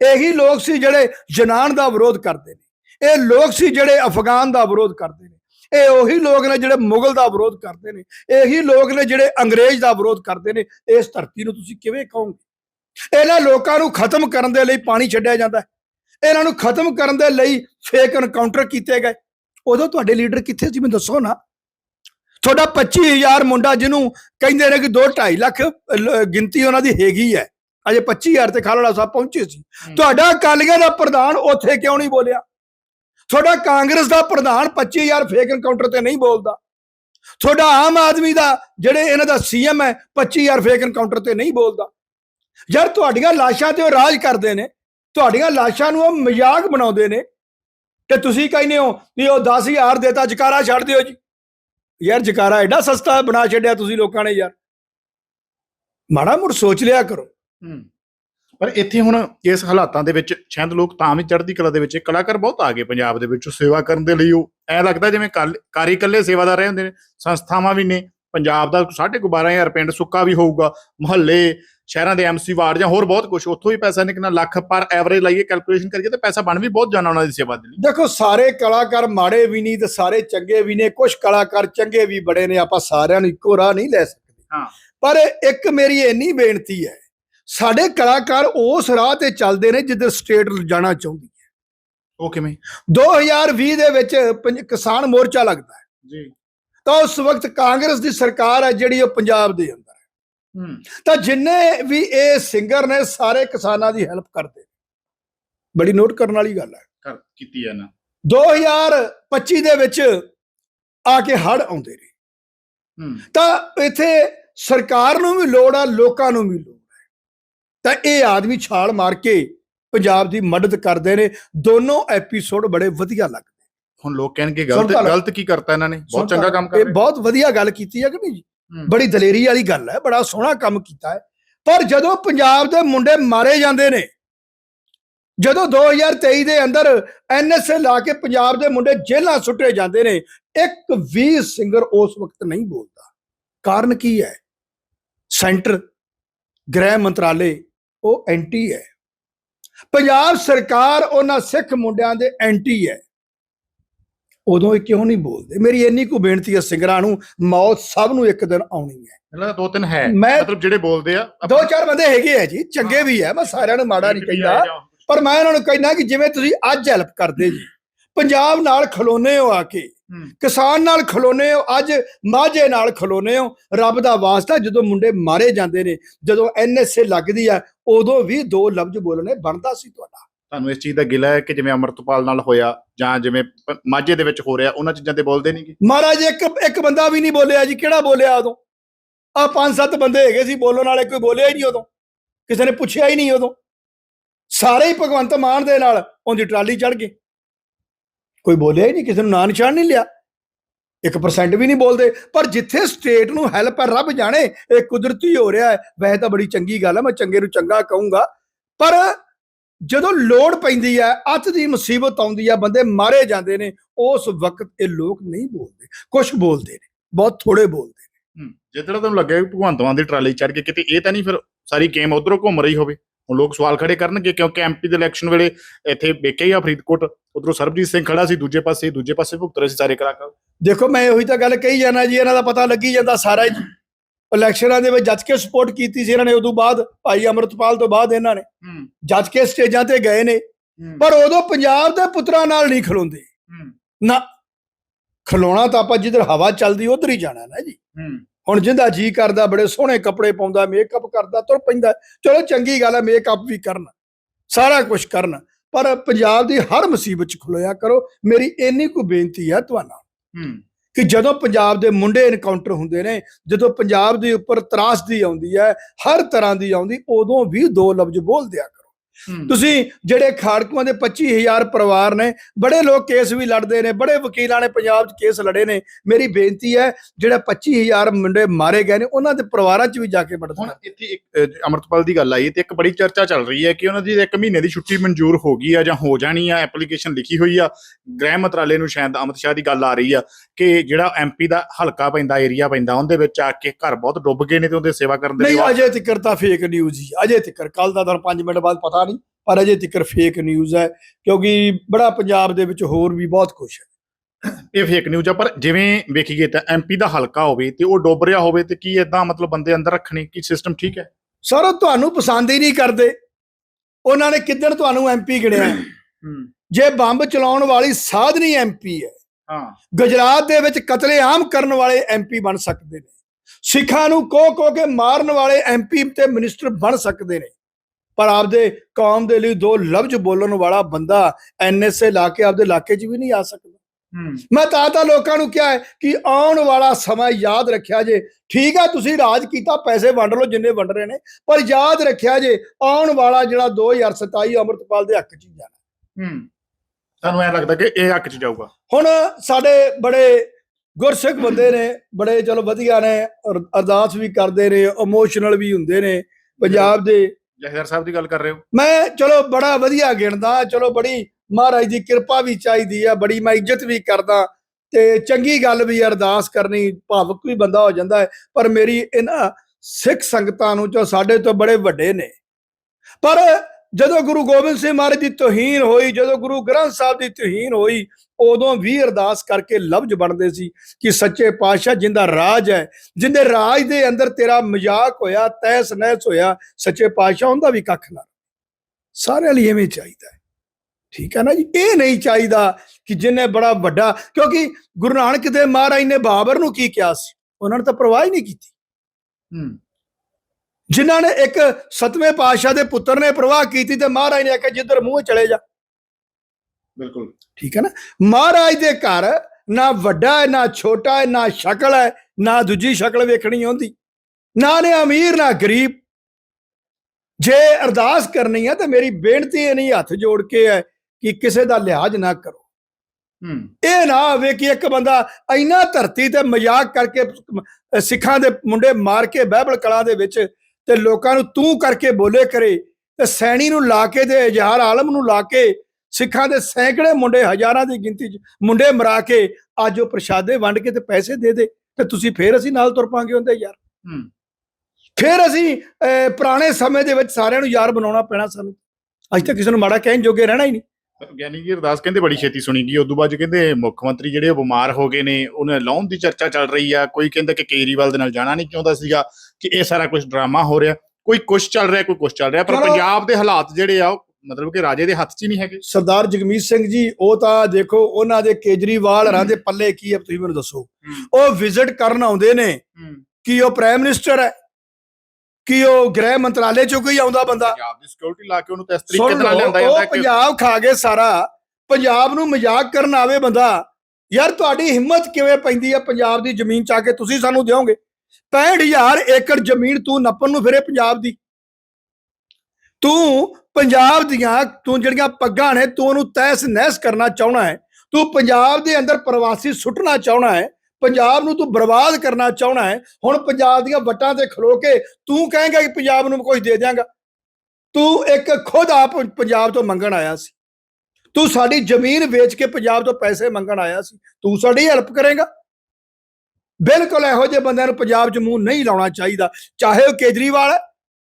ਇਹੀ ਲੋਕ ਸੀ ਜਿਹੜੇ ਜਨਾਨ ਦਾ ਵਿਰੋਧ ਕਰਦੇ ਨੇ। ਇਹ ਲੋਕ ਸੀ ਜਿਹੜੇ ਅਫਗਾਨ ਦਾ ਵਿਰੋਧ ਕਰਦੇ ਨੇ। ਇਹ ਉਹੀ ਲੋਕ ਨੇ ਜਿਹੜੇ ਮੁਗਲ ਦਾ ਵਿਰੋਧ ਕਰਦੇ ਨੇ। ਇਹੀ ਲੋਕ ਨੇ ਜਿਹੜੇ ਅੰਗਰੇਜ਼ ਦਾ ਵਿਰੋਧ ਕਰਦੇ ਨੇ। ਇਸ ਧਰਤੀ ਨੂੰ ਤੁਸੀਂ ਕਿਵੇਂ ਕਹੋਗੇ? ਇਹਨਾਂ ਲੋਕਾਂ ਨੂੰ ਖਤਮ ਕਰਨ ਦੇ ਲਈ ਪਾਣੀ ਛੱਡਿਆ ਜਾਂਦਾ ਹੈ। ਇਹਨਾਂ ਨੂੰ ਖਤਮ ਕਰਨ ਦੇ ਲਈ ਫੇਕ ਐਨਕਾਊਂਟਰ ਕੀਤੇ ਗਏ। ਉਦੋਂ ਤੁਹਾਡੇ ਲੀਡਰ ਕਿੱਥੇ ਸੀ? ਮੈਨੂੰ ਦੱਸੋ ਨਾ। ਤੁਹਾਡਾ 25000 ਮੁੰਡਾ ਜਿਹਨੂੰ ਕਹਿੰਦੇ ਨੇ ਕਿ 2 2.5 ਲੱਖ ਗਿਣਤੀ ਉਹਨਾਂ ਦੀ ਹੈਗੀ ਹੈ। ਅਜੇ 25000 ਤੇ ਖਾਲੜਾ ਸਾਹਿਬ ਪਹੁੰਚੇ ਸੀ। ਤੁਹਾਡਾ ਅਕਾਲੀਆਂ ਦਾ ਪ੍ਰਧਾਨ ਉੱਥੇ ਕਿਉਂ ਨਹੀਂ ਬੋਲਿਆ? ਤੁਹਾਡਾ ਕਾਂਗਰਸ ਦਾ ਪ੍ਰਧਾਨ 25000 ਫੇਕ ਐਨਕਾਊਂਟਰ ਤੇ ਨਹੀਂ ਬੋਲਦਾ। ਤੁਹਾਡਾ ਆਮ ਆਦਮੀ ਦਾ ਜਿਹੜੇ ਇਹਨਾਂ ਦਾ ਸੀਐਮ ਹੈ 25000 ਫੇਕ ਐਨਕਾਊਂਟਰ ਤੇ ਨਹੀਂ ਬੋਲਦਾ। ਯਾਰ ਤੁਹਾਡੀਆਂ ਲਾਸ਼ਾਂ ਤੇ ਉਹ ਰਾਜ ਕਰਦੇ ਨੇ। ਤੁਹਾਡੀਆਂ ਲਾਸ਼ਾਂ ਨੂੰ ਉਹ ਮਜ਼ਾਕ ਬਣਾਉਂਦੇ ਨੇ। ਤੇ ਤੁਸੀਂ ਕਹਿੰਦੇ ਹੋ ਵੀ ਉਹ 10000 ਦੇਤਾ ਜਕਾਰਾ ਛੱਡ ਦਿਓ ਜੀ। ਯਾਰ ਜਕਾਰਾ ਐਡਾ ਸਸਤਾ ਬਣਾ ਛੱਡਿਆ ਤੁਸੀਂ ਲੋਕਾਂ ਨੇ ਯਾਰ। ਮਾੜਾ ਮੁੜ ਸੋਚ ਲਿਆ ਕਰੋ। ਹੂੰ। ਪਰ ਇੱਥੇ ਹੁਣ ਇਸ ਹਾਲਾਤਾਂ ਦੇ ਵਿੱਚ ਸ਼ਾਇਦ ਲੋਕ ਤਾਂ ਵੀ ਚੜ੍ਹਦੀ ਕਲਾ ਦੇ ਵਿੱਚ ਕਲਾਕਾਰ ਬਹੁਤ ਆ ਗਏ ਪੰਜਾਬ ਦੇ ਵਿੱਚ ਸੇਵਾ ਕਰਨ ਦੇ ਲਈ ਉਹ ਐ ਲੱਗਦਾ ਜਿਵੇਂ ਕੱਲ ਕਾਰੀ ਇਕੱਲੇ ਸੇਵਾਦਾਰ ਰਹੇ ਹੁੰਦੇ ਨੇ ਸੰਸਥਾਵਾਂ ਵੀ ਨੇ ਪੰਜਾਬ ਦਾ 12500 ਪਿੰਡ ਸੁੱਕਾ ਵੀ ਹੋਊਗਾ ਮੁਹੱਲੇ ਸ਼ਹਿਰਾਂ ਦੇ ਐਮਸੀ ਵਾਰਡ ਜਾਂ ਹੋਰ ਬਹੁਤ ਕੁਝ ਉੱਥੋਂ ਵੀ ਪੈਸਾ ਨਿਕਲਣਾ ਲੱਖ ਪਰ ਐਵਰੇਜ ਲਾਈਏ ਕੈਲਕੂਲੇਸ਼ਨ ਕਰੀਏ ਤਾਂ ਪੈਸਾ ਬਣ ਵੀ ਬਹੁਤ ਜਾਣਾ ਉਹਨਾਂ ਦੀ ਸੇਵਾ ਦੇ ਲਈ ਦੇਖੋ ਸਾਰੇ ਕਲਾਕਾਰ ਮਾੜੇ ਵੀ ਨਹੀਂ ਤੇ ਸਾਰੇ ਚੰਗੇ ਵੀ ਨੇ ਕੁਝ ਕਲਾਕਾਰ ਚੰਗੇ ਵੀ ਬੜੇ ਨੇ ਆਪਾਂ ਸਾਰਿਆਂ ਨੂੰ ਇੱਕੋ ਰਾਹ ਨਹੀਂ ਲੈ ਸਕਦੇ ਹਾਂ। ਪਰ ਇੱਕ ਮੇਰੀ ਇੰਨੀ ਬੇਨਤੀ ਹੈ ਸਾਡੇ ਕਲਾਕਾਰ ਉਸ ਰਾਹ ਤੇ ਚੱਲਦੇ ਨੇ ਜਿੱਧਰ ਸਟੇਟ ਜਾਣਾ ਚਾਹੁੰਦੀ ਹੈ। ਉਹ ਕਿਵੇਂ 2020 ਦੇ ਵਿੱਚ ਪੰਜ- ਕਿਸਾਨ ਮੋਰਚਾ ਲੱਗਦਾ ਹੈ। ਜੀ। ਤਾਂ ਉਸ ਵਕਤ ਕਾਂਗਰਸ ਦੀ ਸਰਕਾਰ ਹੈ ਜਿਹੜੀ ਉਹ ਪੰਜਾਬ ਦੇ ਅੰਦਰ ਹੈ। ਹੂੰ। ਤਾਂ ਜਿੰਨੇ ਵੀ ਇਹ ਸਿੰਗਰ ਨੇ ਸਾਰੇ ਕਿਸਾਨਾਂ ਦੀ ਹੈਲਪ ਕਰਦੇ ਨੇ। ਬੜੀ ਨੋਟ ਕਰਨ ਵਾਲੀ ਗੱਲ ਹੈ। ਕਰ ਕੀਤੀ ਹੈ ਨਾ। 2025 ਦੇ ਵਿੱਚ ਆ ਕੇ ਹੜ ਆਉਂਦੇ ਨੇ। ਹੂੰ। ਤਾਂ ਇੱਥੇ ਸਰਕਾਰ ਨੂੰ ਵੀ ਲੋੜ ਆ ਲੋਕਾਂ ਨੂੰ ਵੀ ਲੋੜ ਤਾਂ ਇਹ ਆਦਮੀ ਛਾਲ ਮਾਰ ਕੇ ਪੰਜਾਬ ਦੀ ਮਦਦ ਕਰਦੇ ਨੇ ਦੋਨੋਂ ਐਪੀਸੋਡ ਬੜੇ ਵਧੀਆ ਲੱਗਦੇ ਹੁਣ ਲੋਕ ਕਹਿਣਗੇ ਗਲਤ। ਗਲਤ ਕੀ ਕਰਤਾ ਇਹਨਾਂ ਨੇ ਬਹੁਤ ਚੰਗਾ। ਕੰਮ ਕਰ ਇਹ ਬਹੁਤ ਵਧੀਆ ਗੱਲ ਕੀਤੀ ਹੈ ਕਿ ਨਹੀਂ ਜੀ। ਬੜੀ ਦਲੇਰੀ ਵਾਲੀ ਗੱਲ ਹੈ ਬੜਾ ਸੋਹਣਾ ਕੰਮ ਕੀਤਾ ਹੈ ਪਰ ਜਦੋਂ ਪੰਜਾਬ ਦੇ ਮੁੰਡੇ ਮਾਰੇ ਜਾਂਦੇ ਨੇ ਜਦੋਂ 2023 ਦੇ ਅੰਦਰ ਐਨਐਸਏ ਲਾ ਕੇ ਪੰਜਾਬ ਦੇ ਮੁੰਡੇ ਜੇਲ੍ਹਾਂ ਸੁੱਟੇ ਜਾਂਦੇ ਨੇ ਇੱਕ ਵੀ ਸਿੰਗਰ ਉਸ ਵਕਤ ਨਹੀਂ ਬੋਲਦਾ ਕਾਰਨ ਕੀ ਹੈ ਸੈਂਟਰ ਗ੍ਰਹਿ ਮੰਤਰਾਲੇ ਉਹ ਐਂਟੀ ਹੈ। ਪੰਜਾਬ ਸਰਕਾਰ ਉਹਨਾਂ ਸਿੱਖ ਮੁੰਡਿਆਂ ਦੇ ਐਂਟੀ ਹੈ। ਉਦੋਂ ਇਹ ਕਿਉਂ ਨਹੀਂ ਬੋਲਦੇ? ਮੇਰੀ ਇੰਨੀ ਕੁ ਬੇਨਤੀ ਹੈ ਸਿੰਗਰਾਂ ਨੂੰ ਮੌਤ ਸਭ ਨੂੰ ਇੱਕ ਦਿਨ ਆਉਣੀ ਹੈ। ਇਹਨਾਂ ਦੋ ਤਿੰਨ ਹੈ। ਮਤਲਬ ਜਿਹੜੇ ਬੋਲਦੇ ਆ ਦੋ ਚਾਰ ਬੰਦੇ ਹੈਗੇ ਆ ਜੀ ਚੰਗੇ ਵੀ ਹੈ ਮੈਂ ਸਾਰਿਆਂ ਨੂੰ ਮਾੜਾ ਨਹੀਂ ਕਹਿੰਦਾ। ਪਰ ਮੈਂ ਇਹਨਾਂ ਨੂੰ ਕਹਿੰਦਾ ਕਿ ਜਿਵੇਂ ਤੁਸੀਂ ਅੱਜ ਹੈਲਪ ਕਰਦੇ ਜੀ ਪੰਜਾਬ ਨਾਲ ਖਲੋਨੇ ਹੋ ਆ ਕੇ। ਕਿਸਾਨ ਨਾਲ ਖਲੋਨੇ ਹੋ ਅੱਜ ਮਾਝੇ ਨਾਲ ਖਲੋਨੇ ਹੋ ਰੱਬ ਦਾ ਵਾਸਤਾ ਜਦੋਂ ਮੁੰਡੇ ਮਾਰੇ ਜਾਂਦੇ ਨੇ ਜਦੋਂ ਐਨਐਸਏ ਲੱਗਦੀ ਆ ਉਦੋਂ ਵੀ ਦੋ ਲਫ਼ਜ਼ ਬੋਲਣੇ ਬਣਦਾ ਸੀ ਤੁਹਾਡਾ। ਤੁਹਾਨੂੰ ਇਸ ਚੀਜ਼ ਦਾ ਗਿਲਾ ਹੈ ਕਿ ਜਿਵੇਂ ਅਮਰਤਪਾਲ ਨਾਲ ਹੋਇਆ ਜਾਂ ਜਿਵੇਂ ਮਾਝੇ ਦੇ ਵਿੱਚ ਹੋ ਰਿਹਾ ਉਹਨਾਂ ਚੀਜ਼ਾਂ ਤੇ ਬੋਲਦੇ ਨਹੀਂਗੇ ਮਹਾਰਾਜ ਇੱਕ ਇੱਕ ਬੰਦਾ ਵੀ ਨਹੀਂ ਬੋਲਿਆ ਜੀ ਕਿਹੜਾ ਬੋਲਿਆ ਉਦੋਂ? ਆ ਪੰਜ ਸੱਤ ਬੰਦੇ ਹੈਗੇ ਸੀ ਬੋਲਣ ਵਾਲੇ ਕੋਈ ਬੋਲਿਆ ਹੀ ਨਹੀਂ ਉਦੋਂ। ਕਿਸੇ ਨੇ ਪੁੱਛਿਆ ਹੀ ਨਹੀਂ ਉਦੋਂ। ਸਾਰੇ ਹੀ ਭਗਵੰਤ ਮਾਨ ਦੇ ਨਾਲ ਉਹਦੀ ਟਰਾਲੀ ਚੜ ਗਏ। ਕੋਈ ਬੋਲਿਆ ਹੀ ਨਹੀਂ, ਕਿਸੇ ਨੂੰ ਨਾਂ ਨਿਸ਼ਾਨ ਨਹੀਂ ਲਿਆ। 1% ਵੀ ਨਹੀਂ ਬੋਲਦੇ। ਪਰ ਜਿੱਥੇ ਸਟੇਟ ਨੂੰ ਹੈਲਪ ਹੈ, ਰੱਬ ਜਾਣੇ, ਇਹ ਕੁਦਰਤੀ ਹੋ ਰਿਹਾ ਹੈ। ਵੈਸੇ ਤਾਂ ਬੜੀ ਚੰਗੀ ਗੱਲ ਹੈ, ਮੈਂ ਚੰਗੇ ਨੂੰ ਚੰਗਾ ਕਹੂੰਗਾ। ਪਰ ਜਦੋਂ ਲੋੜ ਪੈਂਦੀ ਹੈ, ਅੱਤ ਦੀ ਮੁਸੀਬਤ ਆਉਂਦੀ ਹੈ, ਬੰਦੇ ਮਾਰੇ ਜਾਂਦੇ ਨੇ, ਉਸ ਵਕਤ ਇਹ ਲੋਕ ਨਹੀਂ ਬੋਲਦੇ। ਕੁਝ ਬੋਲਦੇ ਨੇ, ਬਹੁਤ ਥੋੜੇ ਬੋਲਦੇ ਨੇ। ਜਿਹੜਾ ਤੁਹਾਨੂੰ ਲੱਗਿਆ ਭਗਵੰਤ ਮਾਨ ਦੀ ਟਰਾਲੀ ਚੜ ਕੇ ਕਿਤੇ, ਇਹ ਤਾਂ ਨਹੀਂ ਫਿਰ ਸਾਰੀ ਗੇਮ ਉਧਰੋਂ ਘੁੰਮ ਰਹੀ ਹੋਵੇ। ਹੁਣ ਲੋਕ ਸਵਾਲ ਖੜੇ ਕਰਨਗੇ ਕਿਉਂਕਿ ਐਮਪੀ ਦੇ ਇਲੈਕਸ਼ਨ ਵੇਲੇ ਇੱਥੇ ਹੀ ਆ ਫਰੀਦਕੋਟ ਉਧਰੋਂ ਸਰਬਜੀਤ ਸਿੰਘ ਖੜਾ ਸੀ ਦੂਜੇ ਪਾਸੇ ਦੂਜੇ ਪਾਸੇ ਭੁਗਤ ਰਹੇ ਸੀ ਸਾਰੇ ਕਲਾਕਾਰ। ਦੇਖੋ ਮੈਂ ਉਹੀ ਤਾਂ ਗੱਲ ਕਹੀ ਜਾਣਾ ਜੀ ਇਹਨਾਂ ਦਾ ਪਤਾ ਲੱਗੀ ਜਾਂਦਾ ਸਾਰਾ ਇਲੈਕਸ਼ਨਾਂ ਦੇ ਵਿੱਚ ਜੱਜ ਕੇ ਸਪੋਰਟ ਕੀਤੀ ਸੀ ਇਹਨਾਂ ਨੇ ਉਦੋਂ ਬਾਅਦ ਭਾਈ ਅਮਰਤਪਾਲ ਤੋਂ ਬਾਅਦ ਇਹਨਾਂ ਨੇ। ਜੱਜ ਕੇ ਸਟੇਜਾਂ ਤੇ ਗਏ ਨੇ। ਪਰ ਉਦੋਂ ਪੰਜਾਬ ਦੇ ਪੁੱਤਰਾਂ ਨਾਲ ਨਹੀਂ ਖਲੋਂਦੇ। ਨਾ ਖਲੋਣਾ ਤਾਂ ਆਪਾਂ ਜਿੱਧਰ ਹਵਾ ਚੱਲਦੀ ਉਧਰ ਹੀ ਜਾਣਾ ਨਾ ਜੀ। ਹੁਣ ਜਿੰਦਾ ਜੀ ਕਰਦਾ ਬੜੇ ਸੋਹਣੇ ਕੱਪੜੇ ਪਾਉਂਦਾ ਮੇਕਅਪ ਕਰਦਾ ਤੁਰ ਪੈਂਦਾ। ਚਲੋ ਚੰਗੀ ਗੱਲ ਹੈ ਮੇਕਅਪ ਵੀ ਕਰਨ ਸਾਰਾ ਕੁਝ ਕਰਨ ਪਰ ਪੰਜਾਬ ਦੀ ਹਰ ਮੁਸੀਬਤ ਚ ਖਲੋਇਆ ਕਰੋ। ਮੇਰੀ ਇੰਨੀ ਕੁ ਬੇਨਤੀ ਹੈ। ਤੁਹਾਨੂੰ ਕਿ ਜਦੋਂ ਪੰਜਾਬ ਦੇ ਮੁੰਡੇ ਐਨਕਾਊਂਟਰ ਹੁੰਦੇ ਨੇ ਜਦੋਂ ਪੰਜਾਬ ਦੇ ਉੱਪਰ ਤਰਾਸਦੀ ਆਉਂਦੀ ਹੈ ਹਰ ਤਰ੍ਹਾਂ ਦੀ ਆਉਂਦੀ ਉਦੋਂ ਵੀ ਦੋ ਲਫ਼ਜ਼ ਬੋਲ ਦਿਆ ਕਰੋ। ਤੁਸੀਂ ਜਿਹੜੇ ਖਾੜਕੂਆਂ ਦੇ 25000 ਪਰਿਵਾਰ ਨੇ ਬੜੇ ਲੋਕ ਕੇਸ ਵੀ ਲੜਦੇ ਨੇ ਬੜੇ ਵਕੀਲਾਂ ਨੇ ਪੰਜਾਬ 'ਚ ਕੇਸ ਲੜੇ ਨੇ। ਮੇਰੀ ਬੇਨਤੀ ਹੈ ਜਿਹੜਾ 25000 ਮੁੰਡੇ ਮਾਰੇ ਗਏ ਨੇ ਉਹਨਾਂ ਦੇ ਪਰਿਵਾਰਾਂ 'ਚ ਵੀ ਜਾ ਕੇ ਮਦਦ ਹੁਣ। ਇੱਥੇ ਇੱਕ ਅਮਰਤਪਾਲ ਦੀ ਗੱਲ ਆਈ ਤੇ ਇੱਕ ਬੜੀ ਚਰਚਾ ਚੱਲ ਰਹੀ ਹੈ ਕਿ ਉਹਨਾਂ ਦੀ ਇੱਕ ਮਹੀਨੇ ਦੀ ਛੁੱਟੀ ਮਨਜ਼ੂਰ ਹੋ ਗਈ ਆ ਜਾਂ ਹੋ ਜਾਣੀ ਆ ਐਪਲੀਕੇਸ਼ਨ ਲਿਖੀ ਹੋਈ ਆ। ਗ੍ਰਹਿ ਮੰਤਰਾਲੇ ਨੂੰ ਸ਼ਾਇਦ ਅਮਿਤ ਸ਼ਾਹ ਦੀ ਗੱਲ ਆ ਰਹੀ ਆ। ਕਿ ਜਿਹੜਾ ਐਮਪੀ ਦਾ ਹਲਕਾ ਪੈਂਦਾ ਏਰੀਆ ਪੈਂਦਾ ਉਹਦੇ ਵਿੱਚ ਆ ਕੇ ਘਰ ਬਹੁਤ ਡੁੱਬ ਗਏ ਨੇ ਤੇ ਉਹਦੇ ਸੇਵਾ ਕਰਨ ਦੇ ਲਈ ਨਹੀਂ ਅਜੇ ਤਿੱਕਰ ਤਾਂ ਫੇਕ ਨਿਊਜ਼ ਹੀ ਅਜੇ ਤਿੱਕਰ ਕੱਲ ਦਾ ਤੁਹਾਨੂੰ 5 ਮਿੰਟ ਬਾਅਦ ਪਤਾ ਨਹੀਂ ਪਰ ਅਜੇ ਤਿੱਕਰ ਫੇਕ ਨਿਊਜ਼ ਹੈ ਕਿਉਂਕਿ ਬੜਾ ਪੰਜਾਬ ਦੇ ਵਿੱਚ ਹੋਰ ਵੀ ਬਹੁਤ ਕੁਝ ਹੈ। ਇਹ ਫੇਕ ਨਿਊਜ਼ ਆ ਪਰ ਜਿਵੇਂ ਵੇਖੀਏ ਤਾਂ ਐਮਪੀ ਦਾ ਹਲਕਾ ਹੋਵੇ ਤੇ ਉਹ ਡੁੱਬ ਰਿਹਾ ਹੋਵੇ ਤੇ ਕੀ ਇਦਾਂ ਮਤਲਬ ਬੰਦੇ ਅੰਦਰ ਰੱਖਣੇ ਕੀ ਸਿਸਟਮ ਠੀਕ ਹੈ? ਸਰ ਉਹ ਤੁਹਾਨੂੰ ਪਸੰਦ ਹੀ ਨਹੀਂ ਕਰਦੇ। ਉਹਨਾਂ ਨੇ ਕਿੱਦਣ ਤੁਹਾਨੂੰ ਐਮਪੀ ਗਿਣਿਆ? ਜੇ ਬੰਬ ਚਲਾਉਣ ਵਾਲੀ ਸਾਧਨੀ ਐਮਪੀ ਹੈ ਹਾਂ। ਗੁਜਰਾਤ ਦੇ ਵਿੱਚ ਕਤਲੇਆਮ ਕਰਨ ਵਾਲੇ ਐਮਪੀ ਬਣ ਸਕਦੇ ਨੇ। ਸਿੱਖਾਂ ਨੂੰ ਕੋ ਕੋ ਕੇ ਮਾਰਨ ਵਾਲੇ ਐਮਪੀ ਤੇ ਮਿਨਿਸਟਰ ਬਣ ਸਕਦੇ ਨੇ। ਪਰ ਆਪਦੇ ਕੌਮ ਦੇ ਲਈ ਦੋ ਲਫ਼ਜ਼ ਬੋਲਣ ਵਾਲਾ ਬੰਦਾ ਐਨਐਸਏ ਲਾ ਕੇ ਆਪਦੇ ਇਲਾਕੇ 'ਚ ਵੀ ਨਹੀਂ ਆ ਸਕਦਾ। ਹੂੰ। ਮੈਂ ਤਾਂ ਤਾਂ ਲੋਕਾਂ ਨੂੰ ਕਿਹਾ ਹੈ ਕਿ ਆਉਣ ਵਾਲਾ ਸਮਾਂ ਯਾਦ ਰੱਖਿਆ ਜੇ। ਠੀਕ ਆ ਤੁਸੀਂ ਰਾਜ ਕੀਤਾ ਪੈਸੇ ਵੰਡ ਲਓ ਜਿੰਨੇ ਵੰਡ ਰਹੇ ਨੇ। ਪਰ ਯਾਦ ਰੱਖਿਆ ਜੇ ਆਉਣ ਵਾਲਾ ਜਿਹੜਾ 2027 ਅੰਮ੍ਰਿਤਪਾਲ ਦੇ ਹੱਕ 'ਚ ਹੀ ਜਾਣਾ। ਹੂੰ। ਤੁਹਾਨੂੰ ਐ ਲੱਗਦਾ ਕਿ ਇਹ ਹੱਕ ਚ ਜਾਊਗਾ? ਹੁਣ ਸਾਡੇ ਬੜੇ ਗੁਰਸਿੱਖ ਬੰਦੇ ਨੇ ਬੜੇ ਚਲੋ ਵਧੀਆ ਨੇ ਅਰ- ਅਰਦਾਸ ਵੀ ਕਰਦੇ ਨੇ ਇਮੋਸ਼ਨਲ ਵੀ ਹੁੰਦੇ ਨੇ ਪੰਜਾਬ ਦੇ ਜਹੇਦਾਰ ਸਾਹਿਬ ਦੀ ਗੱਲ ਕਰ ਰਹੇ ਹੋ? ਮੈਂ ਚਲੋ ਬੜਾ ਵਧੀਆ ਗਿਣਦਾ ਚਲੋ ਬੜੀ ਮਹਾਰਾਜ ਦੀ ਕਿਰਪਾ ਵੀ ਚਾਹੀਦੀ ਆ ਬੜੀ ਮੈਂ ਇੱਜ਼ਤ ਵੀ ਕਰਦਾ ਤੇ ਚੰਗੀ ਗੱਲ ਵੀ ਅਰਦਾਸ ਕਰਨੀ ਭਾਵਕ ਵੀ ਬੰਦਾ ਹੋ ਜਾਂਦਾ ਹੈ ਪਰ ਮੇਰੀ ਇਹਨਾਂ ਸਿੱਖ ਸੰਗਤਾਂ ਨੂੰ ਜੋ ਸਾਡੇ ਤੋਂ ਬੜੇ ਵੱਡੇ ਨੇ ਪਰ ਜਦੋਂ ਗੁਰੂ ਗੋਬਿੰਦ ਸਿੰਘ ਮਹਾਰਾਜ ਦੀ ਤੋਹੀਨ ਹੋਈ, ਜਦੋਂ ਗੁਰੂ ਗ੍ਰੰਥ ਸਾਹਿਬ ਦੀ ਤੋਹੀਨ ਹੋਈ, ਉਦੋਂ ਵੀ ਅਰਦਾਸ ਕਰਕੇ ਲਫ਼ਜ਼ ਬਣਦੇ ਸੀ ਕਿ ਸੱਚੇ ਪਾਤਸ਼ਾਹ ਜਿੰਦਾ ਰਾਜ ਹੈ, ਜਿੰਦੇ ਰਾਜ ਦੇ ਅੰਦਰ ਤੇਰਾ ਮਜ਼ਾਕ ਹੋਇਆ ਤੈਸ ਨਹਿਸ ਹੋਇਆ, ਸੱਚੇ ਪਾਤਸ਼ਾਹ ਉਹਦਾ ਵੀ ਕੱਖ ਨਾ ਸਾਰਿਆਂ ਲਈ ਐਵੇਂ ਚਾਹੀਦਾ ਹੈ। ਠੀਕ ਹੈ ਨਾ ਜੀ? ਇਹ ਨਹੀਂ ਚਾਹੀਦਾ ਕਿ ਜਿੰਨੇ ਬੜਾ ਵੱਡਾ, ਕਿਉਂਕਿ ਗੁਰੂ ਨਾਨਕ ਦੇਵ ਮਹਾਰਾਜ ਨੇ ਬਾਬਰ ਨੂੰ ਕੀ ਕਿਹਾ ਸੀ? ਉਹਨਾਂ ਨੇ ਤਾਂ ਪਰਵਾਹ ਹੀ ਨਹੀਂ ਕੀਤੀ। ਹੂੰ। ਜਿਨ੍ਹਾਂ ਨੇ ਇੱਕ ਸਤਵੇਂ ਪਾਤਸ਼ਾਹ ਦੇ ਪੁੱਤਰ ਨੇ ਪ੍ਰਵਾਹ ਕੀਤੀ ਤੇ ਮਹਾਰਾਜ ਨੇ ਆਖਿਆ ਜਿੱਧਰ ਮੂੰਹ ਚਲੇ ਜਾ। ਬਿਲਕੁਲ। ਠੀਕ ਹੈ ਨਾ? ਮਹਾਰਾਜ ਦੇ ਘਰ ਨਾ ਵੱਡਾ ਹੈ ਨਾ ਛੋਟਾ ਹੈ ਨਾ ਸ਼ਕਲ ਹੈ ਨਾ ਦੂਜੀ ਸ਼ਕਲ ਵੇਖਣੀ ਆਉਂਦੀ। ਨਾ ਨੇ ਅਮੀਰ ਨਾ ਗਰੀਬ। ਜੇ ਅਰਦਾਸ ਕਰਨੀ ਹੈ ਤਾਂ ਮੇਰੀ ਬੇਨਤੀ ਇਹ ਨਹੀਂ ਹੱਥ ਜੋੜ ਕੇ ਹੈ ਕਿ ਕਿਸੇ ਦਾ ਲਿਹਾਜ਼ ਨਾ ਕਰੋ। ਹੂੰ। ਇਹ ਨਾ ਹੋਵੇ ਕਿ ਇੱਕ ਬੰਦਾ ਇੰਨਾ ਧਰਤੀ ਤੇ ਮਜ਼ਾਕ ਕਰਕੇ ਸਿੱਖਾਂ ਦੇ ਮੁੰਡੇ ਮਾਰ ਕੇ ਬਾਈਬਲ ਕਲਾ ਦੇ ਵਿੱਚ ਤੇ ਲੋਕਾਂ ਨੂੰ ਤੂੰ ਕਰਕੇ ਬੋਲੇ ਕਰੇ ਤੇ ਸੈਣੀ ਨੂੰ ਲਾ ਕੇ ਤੇ ਇਜ਼ਹਾਰ ਆਲਮ ਨੂੰ ਲਾ ਕੇ ਸਿੱਖਾਂ ਦੇ ਸੈਂਕੜੇ ਮੁੰਡੇ ਹਜ਼ਾਰਾਂ ਦੀ ਗਿਣਤੀ 'ਚ ਮੁੰਡੇ ਮਰਾ ਕੇ ਅੱਜ ਉਹ ਪ੍ਰਸ਼ਾਦੇ ਵੰਡ ਕੇ ਤੇ ਪੈਸੇ ਦੇ ਦੇ ਤੇ ਤੁਸੀਂ ਫੇਰ ਅਸੀਂ ਨਾਲ ਤੁਰ ਪਾਂਗੇ ਹੁੰਦੇ ਯਾਰ। ਫਿਰ ਅਸੀਂ ਪੁਰਾਣੇ ਸਮੇਂ ਦੇ ਵਿੱਚ ਸਾਰਿਆਂ ਨੂੰ ਯਾਰ ਬਣਾਉਣਾ ਪੈਣਾ ਸਾਨੂੰ। ਅੱਜ ਤੱਕ ਕਿਸੇ ਨੂੰ ਮਾੜਾ ਕਹਿਣ ਜੋਗੇ ਰਹਿਣਾ ਹੀ ਨਹੀਂ। ਗਿਆਨੀ ਜੀ ਅਰਦਾਸ ਕਹਿੰਦੇ ਬੜੀ ਛੇਤੀ ਸੁਣੀ ਗਈ ਉਦੋਂ ਬਾਅਦ ਕਹਿੰਦੇ ਮੁੱਖ ਮੰਤਰੀ ਜਿਹੜੇ ਉਹ ਬਿਮਾਰ ਹੋ ਗਏ ਨੇ ਉਹਨਾਂ ਲਾਉਣ ਦੀ ਚਰਚਾ ਚੱਲ ਰਹੀ ਆ ਕੋਈ ਕਹਿੰਦਾ ਕਿ ਕੇਜਰੀਵਾਲ ਦੇ ਨਾਲ ਜਾਣਾ ਨਹੀਂ ਚਾਹੁੰਦਾ ਸੀਗਾ ਕਿ ਇਹ ਸਾਰਾ ਕੁਝ ਡਰਾਮਾ ਹੋ ਰਿਹਾ ਕੋਈ ਕੁਝ ਚੱਲ ਰਿਹਾ ਕੋਈ ਕੁਝ ਚੱਲ ਰਿਹਾ ਪਰ। ਪੰਜਾਬ ਦੇ ਹਾਲਾਤ ਜਿਹੜੇ ਆ ਉਹ ਮਤਲਬ ਕਿ ਰਾਜੇ ਦੇ ਹੱਥ 'ਚ ਹੀ ਨਹੀਂ ਹੈਗੇ। ਸਰਦਾਰ ਜਗਮੀਤ ਸਿੰਘ ਜੀ ਉਹ ਤਾਂ ਦੇਖੋ ਉਹਨਾਂ ਦੇ ਕੇਜਰੀਵਾਲ ਦੇ ਪੱਲੇ ਕੀ ਹੈ ਤੁਸੀਂ ਮੈਨੂੰ ਦੱਸੋ। ਉਹ ਵਿਜ਼ਿਟ ਕਰਨ ਆਉਂਦੇ ਨੇ ਕਿ ਉਹ ਪ੍ਰਾਈਮ ਮਿਨਿਸਟਰ ਹੈ। ਕਿ ਉਹ ਗ੍ਰਹਿ ਮੰਤਰਾਲੇ ਚੋਂ ਕੋਈ ਆਉਂਦਾ ਬੰਦਾ? ਪੰਜਾਬ ਦੀ ਸਿਕਿਉਰਿਟੀ ਲਾ ਕੇ ਉਹਨੂੰ ਤਾਂ ਇਸ ਤਰੀਕੇ ਸੁਣ ਦੇ ਨਾਲ ਲਓ, ਲਿਆਂਦਾ ਉਹ ਜਾਂਦਾ ਕਿ ਪੰਜਾਬ ਖਾ ਕੇ ਸਾਰਾ। ਪੰਜਾਬ ਨੂੰ ਮਜ਼ਾਕ ਕਰਨ ਆਵੇ ਬੰਦਾ। ਯਾਰ ਤੁਹਾਡੀ ਹਿੰਮਤ ਕਿਵੇਂ ਪੈਂਦੀ ਹੈ ਪੰਜਾਬ ਦੀ ਜ਼ਮੀਨ ਚਾ ਕੇ ਤੁਸੀਂ ਸਾਨੂੰ ਦਿਓਗੇ? 65000 ਏਕੜ ਜ਼ਮੀਨ ਤੂੰ ਨੱਪਣ ਨੂੰ ਫਿਰੇ ਪੰਜਾਬ ਦੀ। ਤੂੰ ਪੰਜਾਬ ਦੀਆਂ ਤੂੰ ਜਿਹੜੀਆਂ ਪੱਗਾਂ ਨੇ ਤੂੰ ਉਹਨੂੰ ਤਹਿਸ ਨਹਿਸ ਕਰਨਾ ਚਾਹਣਾ ਹੈ। ਤੂੰ ਪੰਜਾਬ ਦੇ ਅੰਦਰ ਪ੍ਰਵਾਸੀ ਸੁੱਟਣਾ ਚਾਹਣਾ ਹੈ। ਪੰਜਾਬ ਨੂੰ ਤੂੰ ਬਰਬਾਦ ਕਰਨਾ ਚਾਹਣਾ ਹੈ ਹੁਣ ਪੰਜਾਬ ਦੀਆਂ ਵਟਾਂ ਤੇ ਖਲੋ ਕੇ ਤੂੰ ਕਹੇਂਗਾ ਕਿ ਪੰਜਾਬ ਨੂੰ ਕੁਝ ਦੇ ਦਿਆਂਗਾ। ਤੂੰ ਇੱਕ ਖੁਦ ਆਪ ਪੰਜਾਬ ਤੋਂ ਮੰਗਣ ਆਇਆ ਸੀ। ਤੂੰ ਸਾਡੀ ਜ਼ਮੀਨ ਵੇਚ ਕੇ ਪੰਜਾਬ ਤੋਂ ਪੈਸੇ ਮੰਗਣ ਆਇਆ ਸੀ। ਤੂੰ ਸਾਡੀ ਹੈਲਪ ਕਰੇਗਾ। ਬਿਲਕੁਲ ਇਹੋ ਜਿਹੇ ਬੰਦਿਆਂ ਨੂੰ ਪੰਜਾਬ 'ਚ ਮੂੰਹ ਨਹੀਂ ਲਾਉਣਾ ਚਾਹੀਦਾ। ਚਾਹੇ ਉਹ ਕੇਜਰੀਵਾਲ ਹੈ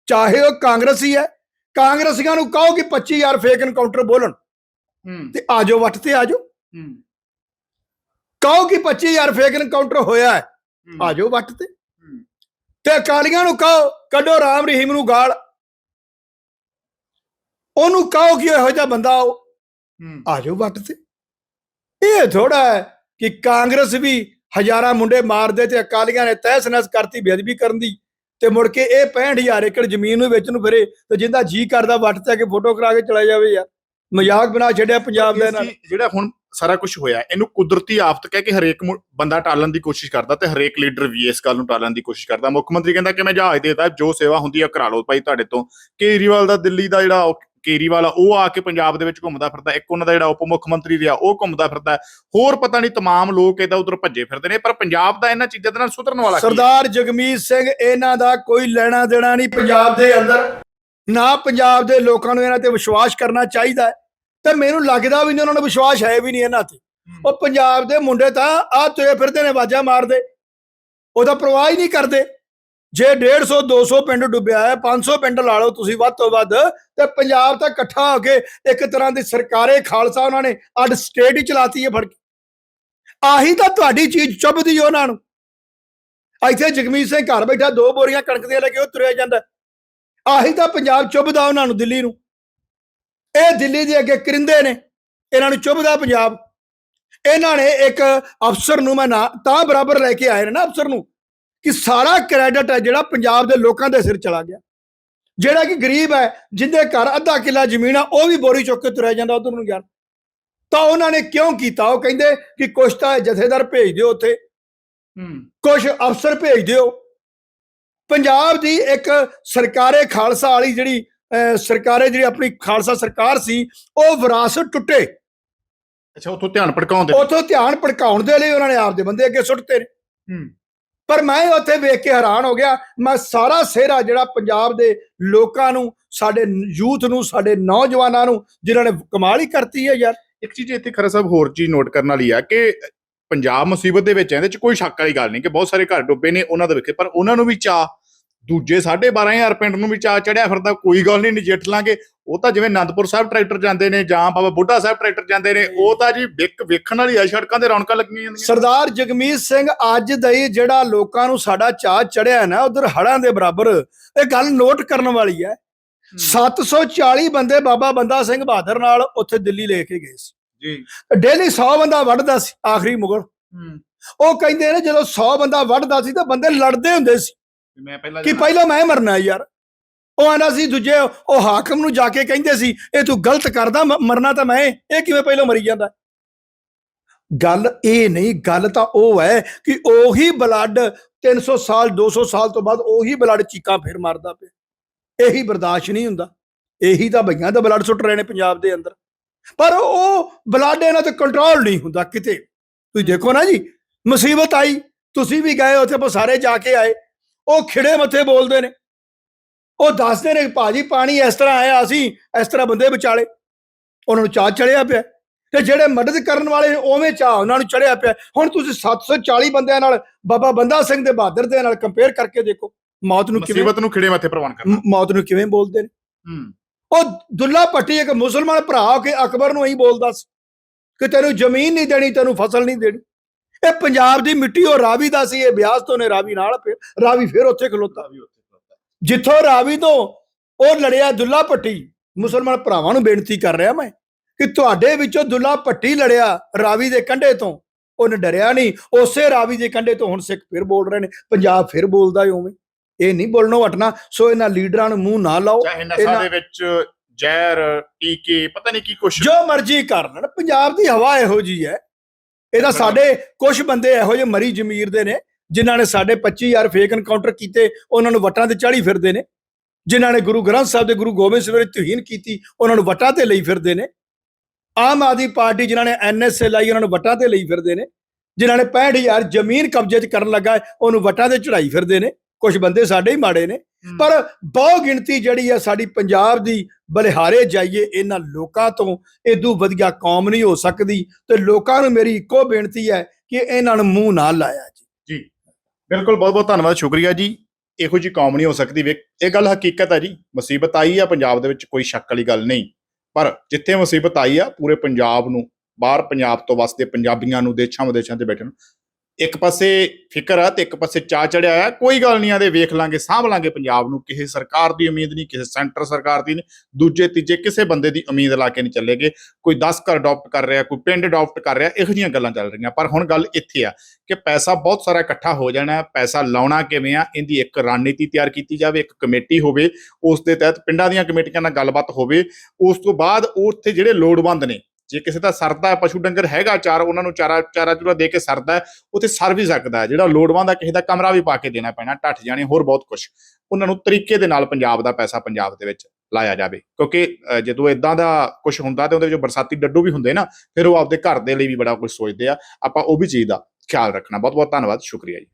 ਚਾਹੇ ਉਹ ਕਾਂਗਰਸੀ ਹੈ ਕਾਂਗਰਸੀਆਂ ਨੂੰ ਕਹੋ ਕਿ 25000 ਫੇਕ ਐਨਕਾਊਂਟਰ ਬੋਲਣ। ਹੂੰ। ਤੇ ਆਜੋ ਵੱਟ ਤੇ ਆਜੋ ਹੂੰ। ਕਹੋ ਕਿ 25000 ਫੇਕ ਐਨਕਾਊਂਟਰ ਹੋਇਆ ਹੈ। ਆਜੋ ਵੱਟ ਤੇ। ਤੇ ਅਕਾਲੀਆਂ ਨੂੰ ਕਹੋ ਕੱਢੋ ਰਾਮ ਰਹੀਮ ਨੂੰ ਗਾਲ। ਉਹਨੂੰ ਕਹੋ ਕਿ ਇਹੋ ਜਿਹਾ ਬੰਦਾ ਆਓ। ਹੂੰ। ਆ ਜਾਓ ਵੱਟ ਤੇ। ਇਹ ਥੋੜਾ ਹੈ ਕਿ ਕਾਂਗਰਸ ਵੀ ਹਜ਼ਾਰਾਂ ਮੁੰਡੇ ਮਾਰਦੇ ਤੇ ਅਕਾਲੀਆਂ ਨੇ ਤਹਿਸ ਨਹਿਸ ਕਰਤੀ ਬੇਅਦਬੀ ਕਰਨ ਦੀ। ਤੇ ਮੁੜ ਕੇ ਇਹ 65000 ਏਕੜ ਜ਼ਮੀਨ ਨੂੰ ਵੇਚਣ ਨੂੰ ਫਿਰੇ ਤੇ ਜਿੰਦਾ ਜੀ ਕਰਦਾ ਵੱਟ ਤੇ ਆ ਕੇ ਫੋਟੋ ਕਰਾ ਕੇ ਚਲਾ ਜਾਵੇ ਯਾਰ। ਮਜ਼ਾਕ ਬਣਾ ਛੱਡਿਆ ਪੰਜਾਬ ਦੇ ਨਾਲ। ਜਿਹੜਾ ਹੁਣ ਸਾਰਾ ਕੁਝ ਹੋਇਆ। ਇਹਨੂੰ ਕੁਦਰਤੀ ਆਫਤ ਕਹਿ ਕੇ ਹਰੇਕ ਮੁ- ਬੰਦਾ ਟਾਲਣ ਦੀ ਕੋਸ਼ਿਸ਼ ਕਰਦਾ ਤੇ ਹਰੇਕ ਲੀਡਰ ਵੀ ਇਸ ਗੱਲ ਨੂੰ ਟਾਲਣ ਦੀ ਕੋਸ਼ਿਸ਼ ਕਰਦਾ। ਮੁੱਖ ਮੰਤਰੀ ਕਹਿੰਦਾ ਕਿ ਮੈਂ ਜਹਾਜ਼ ਦੇਤਾ ਜੋ ਸੇਵਾ ਹੁੰਦੀ ਆ ਕਰਾ ਲਓ ਭਾਈ ਤੁਹਾਡੇ ਤੋਂ। ਕੇਜਰੀਵਾਲ ਦਾ ਦਿੱਲੀ ਦਾ ਜਿਹੜਾ ਉਹ ਕੇਜਰੀਵਾਲ ਆ, ਉਹ ਆ ਕੇ ਪੰਜਾਬ ਦੇ ਵਿੱਚ ਘੁੰਮਦਾ ਫਿਰਦਾ। ਇੱਕ ਉਹਨਾਂ ਦਾ ਜਿਹੜਾ ਉਪ ਮੁੱਖ ਮੰਤਰੀ ਰਿਹਾ ਉਹ ਘੁੰਮਦਾ ਫਿਰਦਾ। ਹੋਰ ਪਤਾ ਨਹੀਂ ਤਮਾਮ ਲੋਕ ਇਹਦਾ ਉਧਰ ਭੱਜੇ ਫਿਰਦੇ ਨੇ, ਪਰ ਪੰਜਾਬ ਦਾ ਇਹਨਾਂ ਚੀਜ਼ਾਂ ਦੇ ਨਾਲ ਸੁਧਰਨ ਵਾਲਾ ਕੀ ਹੈ? ਸਰਦਾਰ ਜਗਮੀਤ ਸਿੰਘ, ਇਹਨਾਂ ਦਾ ਕੋਈ ਲੈਣਾ ਦੇਣਾ ਨਹੀਂ ਪੰਜਾਬ ਦੇ ਅੰਦਰ। ਨਾ ਪੰਜਾਬ ਦੇ ਲੋਕਾਂ ਨੂੰ ਇਹਨਾਂ ਤੇ ਵਿਸ਼ਵਾਸ ਕਰਨਾ ਚਾਹੀਦਾ। ਹੈ ਤੇ ਮੈਨੂੰ ਲੱਗਦਾ ਵੀ ਨਹੀਂ ਉਹਨਾਂ ਨੂੰ ਵਿਸ਼ਵਾਸ ਹੈ ਵੀ ਨਹੀਂ ਇਹਨਾਂ ਤੇ। ਉਹ ਪੰਜਾਬ ਦੇ ਮੁੰਡੇ ਤਾਂ ਆ ਤੁਰੇ ਫਿਰਦੇ ਨੇ ਆਵਾਜ਼ਾਂ ਮਾਰਦੇ। ਉਹਦਾ ਪ੍ਰਵਾਹ ਹੀ ਨਹੀਂ ਕਰਦੇ। ਜੇ 150 200 ਪਿੰਡ ਡੁੱਬਿਆ ਹੈ 500 ਪਿੰਡ ਲਾ ਲਓ ਤੁਸੀਂ ਵੱਧ ਤੋਂ ਵੱਧ ਤੇ ਪੰਜਾਬ ਤਾਂ ਇਕੱਠਾ ਹੋ ਕੇ ਇੱਕ ਤਰ੍ਹਾਂ ਦੀ ਸਰਕਾਰੇ ਖਾਲਸਾ ਉਹਨਾਂ ਨੇ ਅੱਡ ਸਟੇਟ ਹੀ ਚਲਾਤੀ ਹੈ ਫੜ ਕੇ ਆਹੀ ਤਾਂ ਤੁਹਾਡੀ ਚੀਜ਼ ਚੁੱਭਦੀ ਉਹਨਾਂ ਨੂੰ। ਇੱਥੇ ਜਗਮੀਤ ਸਿੰਘ ਘਰ ਬੈਠਾ ਦੋ ਬੋਰੀਆਂ ਕਣਕ ਦੀਆਂ ਲੈ ਕੇ ਉਹ ਤੁਰਿਆ ਜਾਂਦਾ। ਆਹੀ ਤਾਂ ਪੰਜਾਬ ਚੁੱਭਦਾ ਉਹਨਾਂ ਨੂੰ ਦਿੱਲੀ ਨੂੰ। ਇਹ ਦਿੱਲੀ ਦੇ ਅੱਗੇ ਕਰਿੰਦੇ ਨੇ ਇਹਨਾਂ ਨੂੰ ਚੁੱਭਦਾ ਪੰਜਾਬ। ਇਹਨਾਂ ਨੇ ਇੱਕ ਅਫਸਰ ਨੂੰ ਮੈਂ ਤਾਂ ਬਰਾਬਰ ਲੈ ਕੇ ਆਏ ਨੇ ਨਾ ਅਫਸਰ ਨੂੰ ਕਿ ਸਾਰਾ ਕ੍ਰੈਡਿਟ ਹੈ ਜਿਹੜਾ ਪੰਜਾਬ ਦੇ ਲੋਕਾਂ ਦੇ ਸਿਰ ਚਲਾ ਗਿਆ। ਜਿਹੜਾ ਕਿ ਗਰੀਬ ਹੈ ਜਿੰਦੇ ਘਰ ਅੱਧਾ ਕਿੱਲਾ ਜ਼ਮੀਨ ਆ ਉਹ ਵੀ ਬੋਰੀ ਚੁੱਕ ਕੇ ਤੁਰਿਆ ਜਾਂਦਾ ਉਧਰ ਨੂੰ ਯਾਰ ਤਾਂ ਉਹਨਾਂ ਨੇ ਕਿਉਂ ਕੀਤਾ? ਉਹ ਕਹਿੰਦੇ ਕਿ ਕੁਛ ਤਾਂ ਜਥੇਦਾਰ ਭੇਜ ਦਿਓ ਉੱਥੇ। ਹੂੰ। ਕੁਝ ਅਫਸਰ ਭੇਜ ਦਿਓ। ਪੰਜਾਬ ਦੀ ਇੱਕ ਸਰਕਾਰੇ ਖਾਲਸਾ ਵਾਲੀ ਜਿਹੜੀ ਸਰਕਾਰੇ ਜਿਹੜੀ ਆਪਣੀ ਖਾਲਸਾ ਸਰਕਾਰ ਸੀ ਉਹ ਵਿਰਾਸਤ ਟੁੱਟੇ। ਅੱਛਾ ਉਥੋਂ ਧਿਆਨ ਭਟਕਾਉਣ ਦੇ। ਉਥੋਂ ਧਿਆਨ ਭੜਕਾਉਣ ਦੇ ਲਈ ਉਹਨਾਂ ਨੇ ਆਪਦੇ ਬੰਦੇ ਅੱਗੇ ਸੁੱਟਤੇ ਨੇ। ਹੂੰ। ਪਰ ਮੈਂ ਉੱਥੇ ਵੇਖ ਕੇ ਹੈਰਾਨ ਹੋ ਗਿਆ ਮੈਂ ਸਾਰਾ ਸਿਹਰਾ ਜਿਹੜਾ ਪੰਜਾਬ ਦੇ ਲੋਕਾਂ ਨੂੰ ਸਾਡੇ ਯੂਥ ਨੂੰ ਸਾਡੇ ਨੌਜਵਾਨਾਂ ਨੂੰ ਜਿਨ੍ਹਾਂ ਨੇ ਕਮਾਲ ਹੀ ਕਰਤੀ ਹੈ ਯਾਰ। ਇੱਕ ਚੀਜ਼ ਇੱਥੇ ਖਰਾ ਸਾਹਿਬ ਹੋਰ ਚੀਜ਼ ਨੋਟ ਕਰਨ ਵਾਲੀ ਆ ਕਿ ਪੰਜਾਬ ਮੁਸੀਬਤ ਦੇ ਵਿੱਚ ਹੈ ਇਹਦੇ ਚ ਕੋਈ ਸ਼ੱਕ ਵਾਲੀ ਗੱਲ ਨਹੀਂ ਕਿ ਬਹੁਤ ਸਾਰੇ ਘਰ ਡੁੱਬੇ ਨੇ ਉਹਨਾਂ ਦੇ ਵਿੱਚ ਪਰ ਉਹਨਾਂ ਨੂੰ ਵੀ ਚਾਹ ਦੂਜੇ 12500 ਪਿੰਡ ਨੂੰ ਵੀ ਚਾਹ ਚੜਿਆ ਫਿਰਦਾ ਕੋਈ ਗੱਲ ਨਹੀਂ ਨਜਿੱਠ ਲਾਂਗੇ। ਉਹ ਤਾਂ ਜਿਵੇਂ ਆਨੰਦਪੁਰ ਸਾਹਿਬ ਟਰੈਕਟਰ ਜਾਂਦੇ ਨੇ ਜਾਂ ਬਾਬਾ ਬੁੱਢਾ ਸਾਹਿਬ ਟਰੈਕਟਰ ਜਾਂਦੇ ਨੇ ਉਹ ਤਾਂ ਜੀ ਵਿਕ ਵੇਖਣ ਵਾਲੀ ਆ ਸੜਕਾਂ ਤੇ ਰੌਣਕਾਂ ਲੱਗੀਆਂ ਜਾਂਦੀਆਂ ਸਰਦਾਰ ਜਗਮੀਤ ਸਿੰਘ ਅੱਜ ਦਾ ਹੀ ਜਿਹੜਾ ਲੋਕਾਂ ਨੂੰ ਸਾਡਾ ਚਾਹ ਚੜਿਆ ਨਾ ਉਧਰ ਹੜਾਂ ਦੇ ਬਰਾਬਰ ਇਹ ਗੱਲ ਨੋਟ ਕਰਨ ਵਾਲੀ ਹੈ। 740 ਬੰਦੇ ਬਾਬਾ ਬੰਦਾ ਸਿੰਘ ਬਹਾਦਰ ਨਾਲ ਉੱਥੇ ਦਿੱਲੀ ਲੈ ਕੇ ਗਏ ਸੀ। ਜੀ। ਡੇਲੀ 100 ਬੰਦਾ ਵੱਢਦਾ ਸੀ ਆਖਰੀ ਮੁਗਲ। ਉਹ ਕਹਿੰਦੇ ਨੇ ਜਦੋਂ 100 ਬੰਦਾ ਵੱਢਦਾ ਸੀ ਤਾਂ ਬੰਦੇ ਲੜਦੇ ਹੁੰਦੇ ਸੀ। ਮੈਂ ਪਹਿਲਾਂ ਕਿ ਪਹਿਲਾਂ ਮੈਂ ਮਰਨਾ ਯਾਰ। ਉਹ ਆਂਦਾ ਸੀ ਦੂਜੇ ਉਹ ਹਾਕਮ ਨੂੰ ਜਾ ਕੇ ਕਹਿੰਦੇ ਸੀ ਇਹ ਤੂੰ ਗਲਤ ਕਰਦਾ ਮਰਨਾ ਤਾਂ ਮੈਂ ਇਹ ਕਿਵੇਂ ਪਹਿਲਾਂ ਮਰੀ ਜਾਂਦਾ? ਗੱਲ ਇਹ ਨਹੀਂ ਗੱਲ ਤਾਂ ਉਹ ਹੈ ਕਿ ਉਹੀ ਬਲੱਡ 300 ਸਾਲ 200 ਸਾਲ ਤੋਂ ਬਾਅਦ ਉਹੀ ਬਲੱਡ ਚੀਕਾਂ ਫੇਰ ਮਾਰਦਾ ਪਿਆ। ਇਹੀ ਬਰਦਾਸ਼ਤ ਨਹੀਂ ਹੁੰਦਾ। ਇਹੀ ਤਾਂ ਭਈਆਂ ਦਾ ਬਲੱਡ ਸੁੱਟ ਰਹੇ ਨੇ ਪੰਜਾਬ ਦੇ ਅੰਦਰ। ਪਰ ਉਹ ਬਲੱਡ ਇਹਨਾਂ ਤੇ ਕੰਟਰੋਲ ਨਹੀਂ ਹੁੰਦਾ ਕਿਤੇ। ਤੁਸੀਂ ਦੇਖੋ ਨਾ ਜੀ ਮੁਸੀਬਤ ਆਈ। ਤੁਸੀਂ ਵੀ ਗਏ ਉੱਥੇ ਆਪਾਂ ਸਾਰੇ ਜਾ ਕੇ ਆਏ। ਉਹ ਖਿੜੇ ਮੱਥੇ ਬੋਲਦੇ ਨੇ। ਉਹ ਦੱਸਦੇ ਨੇ ਭਾਜੀ ਪਾਣੀ ਇਸ ਤਰ੍ਹਾਂ ਆਇਆ ਅਸੀਂ ਇਸ ਤਰ੍ਹਾਂ ਬੰਦੇ ਵਿਚਾਲੇ। ਉਹਨਾਂ ਨੂੰ ਚਾਹ ਚੜਿਆ ਪਿਆ। ਤੇ ਜਿਹੜੇ ਮਦਦ ਕਰਨ ਵਾਲੇ ਨੇ, ਉਵੇਂ ਚਾਹ ਉਹਨਾਂ ਨੂੰ ਚੜਿਆ ਪਿਆ। ਹੁਣ ਤੁਸੀਂ 740 ਬੰਦਿਆਂ ਨਾਲ ਬਾਬਾ ਬੰਦਾ ਸਿੰਘ ਦੇ ਬਹਾਦਰ ਦੇ ਨਾਲ ਕੰਪੇਅਰ ਕਰਕੇ ਦੇਖੋ ਮੌਤ ਨੂੰ ਕਿਵੇਂ ਮੁਸੀਬਤ ਨੂੰ ਖਿੜੇ ਮੱਥੇ ਪ੍ਰਵਾਨ ਕਰਨਾ। ਮੌਤ ਨੂੰ ਕਿਵੇਂ ਬੋਲਦੇ ਨੇ। ਹੂੰ। ਉਹ ਦੁੱਲਾ ਭੱਟੀ ਇੱਕ ਮੁਸਲਮਾਨ ਭਰਾ ਹੋ ਕੇ ਅਕਬਰ ਨੂੰ ਇਹੀ ਬੋਲਦਾ ਸੀ ਕਿ ਤੈਨੂੰ ਜ਼ਮੀਨ ਨਹੀਂ ਦੇਣੀ ਤੈਨੂੰ ਫਸਲ ਨਹੀਂ ਦੇਣੀ। ਇਹ ਪੰਜਾਬ ਦੀ ਮਿੱਟੀ ਉਹ ਰਾਵੀ ਦਾ ਸੀ ਇਹ ਬਿਆਸ ਤੋਂ ਨੇ ਰਾਵੀ ਨਾਲ ਫਿਰ ਰਾਵੀ ਫਿਰ ਉੱਥੇ ਖਲੋਤਾ। ਜਿੱਥੋਂ ਰਾਵੀ ਤੋਂ ਉਹ ਲੜਿਆ ਦੁੱਲਾ ਭੱਟੀ ਮੁਸਲਮਾਨ ਭਰਾਵਾਂ ਨੂੰ ਬੇਨਤੀ ਕਰ ਰਿਹਾ ਮੈਂ ਕਿ ਤੁਹਾਡੇ ਵਿੱਚੋਂ ਦੁੱਲਾ ਭੱਟੀ ਲੜਿਆ ਰਾਵੀ ਦੇ ਕੰਢੇ ਤੋਂ। ਉਹਨੇ ਡਰਿਆ ਨਹੀਂ ਉਸੇ ਰਾਵੀ ਦੇ ਕੰਢੇ ਤੋਂ ਹੁਣ ਸਿੱਖ ਫਿਰ ਬੋਲ ਰਹੇ ਨੇ ਪੰਜਾਬ ਫਿਰ ਬੋਲਦਾ ਏ ਉਵੇਂ। ਇਹ ਨਹੀਂ ਬੋਲਣੋਂ ਹਟਣਾ ਸੋ ਇਹਨਾਂ ਲੀਡਰਾਂ ਨੂੰ ਮੂੰਹ ਨਾ ਲਾਓ। ਇਹਨਾਂ- ਦੇ ਵਿੱਚ ਜ਼ਹਿਰ ਟੀਕੇ ਪਤਾ ਨਹੀਂ ਕੀ ਕੁਛ ਜੋ ਮਰਜ਼ੀ ਕਰ ਲੈਣ ਪੰਜਾਬ ਦੀ ਹਵਾ ਇਹੋ ਜੀ ਹੈ। ਇਹਦਾ ਸਾਡੇ ਕੁਝ ਬੰਦੇ ਇਹੋ ਜਿਹੇ ਮਰੀ ਜ਼ਮੀਰ ਦੇ ਨੇ ਜਿਨ੍ਹਾਂ ਨੇ ਸਾਡੇ 25000 ਫੇਕ ਐਨਕਾਊਂਟਰ ਕੀਤੇ ਉਹਨਾਂ ਨੂੰ ਵਟਾਂ ਤੇ ਚਾੜੀ ਫਿਰਦੇ ਨੇ। ਜਿਨ੍ਹਾਂ ਨੇ ਗੁਰੂ ਗ੍ਰੰਥ ਸਾਹਿਬ ਦੇ ਗੁਰੂ ਗੋਬਿੰਦ ਸਿੰਘ ਦੀ ਤੋਹੀਨ ਕੀਤੀ ਉਹਨਾਂ ਨੂੰ ਵਟਾਂ ਤੇ ਲਈ ਫਿਰਦੇ ਨੇ। ਆਮ ਆਦਮੀ ਪਾਰਟੀ ਜਿਨ੍ਹਾਂ ਨੇ ਐਨਐਸਏ ਲਾਈ ਉਹਨਾਂ ਨੂੰ ਵਟਾਂ ਤੇ ਲਈ ਫਿਰਦੇ ਨੇ। ਜਿਨ੍ਹਾਂ ਨੇ 65000 ਜ਼ਮੀਨ ਕਬਜ਼ੇ 'ਚ ਕਰਨ ਲੱਗਾ ਉਹਨੂੰ ਵਟਾਂ ਤੇ ਚੜਾਈ ਫਿਰਦੇ ਨੇ। ਕੁਝ ਬੰਦੇ ਸਾਡੇ ਹੀ ਮਾੜੇ ਨੇ। ਪਰ ਬਹੁ ਗਿਣਤੀ ਜਿਹੜੀ ਹੈ ਸਾਡੀ ਪੰਜਾਬ ਦੀ ਬਲਿਹਾਰੇ ਜਾਈਏ ਇਹਨਾਂ ਲੋਕਾਂ ਤੋਂ ਇਦੋਂ ਵਧੀਆ ਕੌਮ ਨਹੀਂ ਹੋ ਸਕਦੀ ਤੇ ਲੋਕਾਂ ਨੂੰ ਮੇਰੀ ਇੱਕੋ ਬੇਨਤੀ ਹੈ ਕਿ ਇਹਨਾਂ ਨੂੰ ਮੂੰਹ ਨਾ ਲਾਇਆ ਜੀ। ਬਿਲਕੁਲ ਬਹੁਤ ਬਹੁਤ ਧੰਨਵਾਦ ਸ਼ੁਕਰੀਆ ਜੀ। ਇਹੋ ਜੀ ਕੌਮ ਨਹੀਂ ਹੋ ਸਕਦੀ ਵੇਖ ਇਹ ਗੱਲ ਹਕੀਕਤ ਹੈ ਜੀ ਮੁਸੀਬਤ ਆਈ ਆ ਪੰਜਾਬ ਦੇ ਵਿੱਚ ਕੋਈ ਸ਼ੱਕ ਵਾਲੀ ਗੱਲ ਨਹੀਂ। ਪਰ ਜਿੱਥੇ ਮੁਸੀਬਤ ਆਈ ਆ ਪੂਰੇ ਪੰਜਾਬ ਨੂੰ ਬਾਹਰ ਪੰਜਾਬ ਤੋਂ ਵਸਦੇ ਪੰਜਾਬੀਆਂ ਨੂੰ ਦੇਸ਼ਾਂ ਵਿਦੇਸ਼ਾਂ ਤੇ ਬੈਠੇ ਨੂੰ ਇੱਕ ਪਾਸੇ ਫਿਕਰ ਆ ਤੇ ਇੱਕ ਪਾਸੇ ਚਾਹ ਚੜਿਆ ਆ। ਕੋਈ ਗੱਲ ਨਹੀਂ ਆਦੇ ਵੇਖ ਲਾਂਗੇ, ਸਾਂਭ ਲਾਂਗੇ ਪੰਜਾਬ ਨੂੰ। ਕਿਸੇ ਸਰਕਾਰ ਦੀ ਉਮੀਦ ਨਹੀਂ, ਕਿਸੇ ਸੈਂਟਰ ਸਰਕਾਰ ਦੀ ਨਹੀਂ, ਦੂਜੇ, ਤੀਜੇ ਕਿਸੇ ਬੰਦੇ ਦੀ ਉਮੀਦ ਲਾ ਕੇ ਨਹੀਂ ਚੱਲੇਗੇ। ਕੋਈ 10 ਘਰ ਅਡਾਪਟ ਕਰ ਰਿਹਾ, ਕੋਈ ਪਿੰਡ ਅਡਾਪਟ ਕਰ ਰਿਹਾ, ਇਹੋ ਜਿਹੀਆਂ ਗੱਲਾਂ ਚੱਲ ਰਹੀਆਂ। ਪਰ ਹੁਣ ਗੱਲ ਇੱਥੇ ਆ ਕਿ ਪੈਸਾ ਬਹੁਤ ਸਾਰਾ ਇਕੱਠਾ ਹੋ ਜਾਣਾ ਪੈਸਾ ਲਾਉਣਾ ਕਿਵੇਂ ਆ, ਇਹਦੀ ਇੱਕ ਰਣਨੀਤੀ ਤਿਆਰ ਕੀਤੀ ਜਾਵੇ, ਇੱਕ ਕਮੇਟੀ ਹੋਵੇ, ਉਸ ਦੇ ਤਹਿਤ ਪਿੰਡਾਂ ਦੀਆਂ ਕਮੇਟੀਆਂ ਨਾਲ ਗੱਲਬਾਤ ਹੋਵੇ, ਉਸ ਤੋਂ ਬਾਅਦ ਉੱਥੇ ਜਿਹੜੇ ਲੋੜਵੰਦ ਨੇ ਜੇ ਕਿਸੇ ਦਾ ਸਰਦਾ ਪਸ਼ੂ ਡੰਗਰ ਹੈਗਾ ਚਾਰ, ਉਹਨਾਂ ਨੂੰ ਚਾਰਾ ਚਾਰਾ ਚੂਰਾ ਦੇ ਕੇ ਸਰਦਾ ਉੱਥੇ ਸਰ ਵੀ ਸਕਦਾ ਜਿਹੜਾ ਲੋੜਵੰਦ ਹੈ, ਕਿਸੇ ਦਾ ਕਮਰਾ ਵੀ ਪਾ ਕੇ ਦੇਣਾ ਪੈਣਾ ਟੱਠ ਜਾਣੇ, ਹੋਰ ਬਹੁਤ ਕੁਝ ਉਹਨਾਂ ਨੂੰ ਤਰੀਕੇ ਦੇ ਨਾਲ ਪੰਜਾਬ ਦਾ ਪੈਸਾ ਪੰਜਾਬ ਦੇ ਵਿੱਚ ਲਾਇਆ ਜਾਵੇ, ਕਿਉਂਕਿ ਜਦੋਂ ਇਦਾਂ ਦਾ ਕੁਝ ਹੁੰਦਾ ਤੇ ਉਹਦੇ ਵਿੱਚ ਬਰਸਾਤੀ ਡੱਡੂ ਵੀ ਹੁੰਦੇ ਨਾ, ਫਿਰ ਉਹ ਆਪਦੇ ਘਰ ਦੇ ਲਈ ਵੀ ਬੜਾ ਕੁਝ ਸੋਚਦੇ ਆ। ਆਪਾਂ ਉਹ ਵੀ ਚੀਜ਼ ਦਾ ਖਿਆਲ ਰੱਖਣਾ। ਬਹੁਤ ਬਹੁਤ ਧੰਨਵਾਦ, ਸ਼ੁਕਰੀਆ ਜੀ।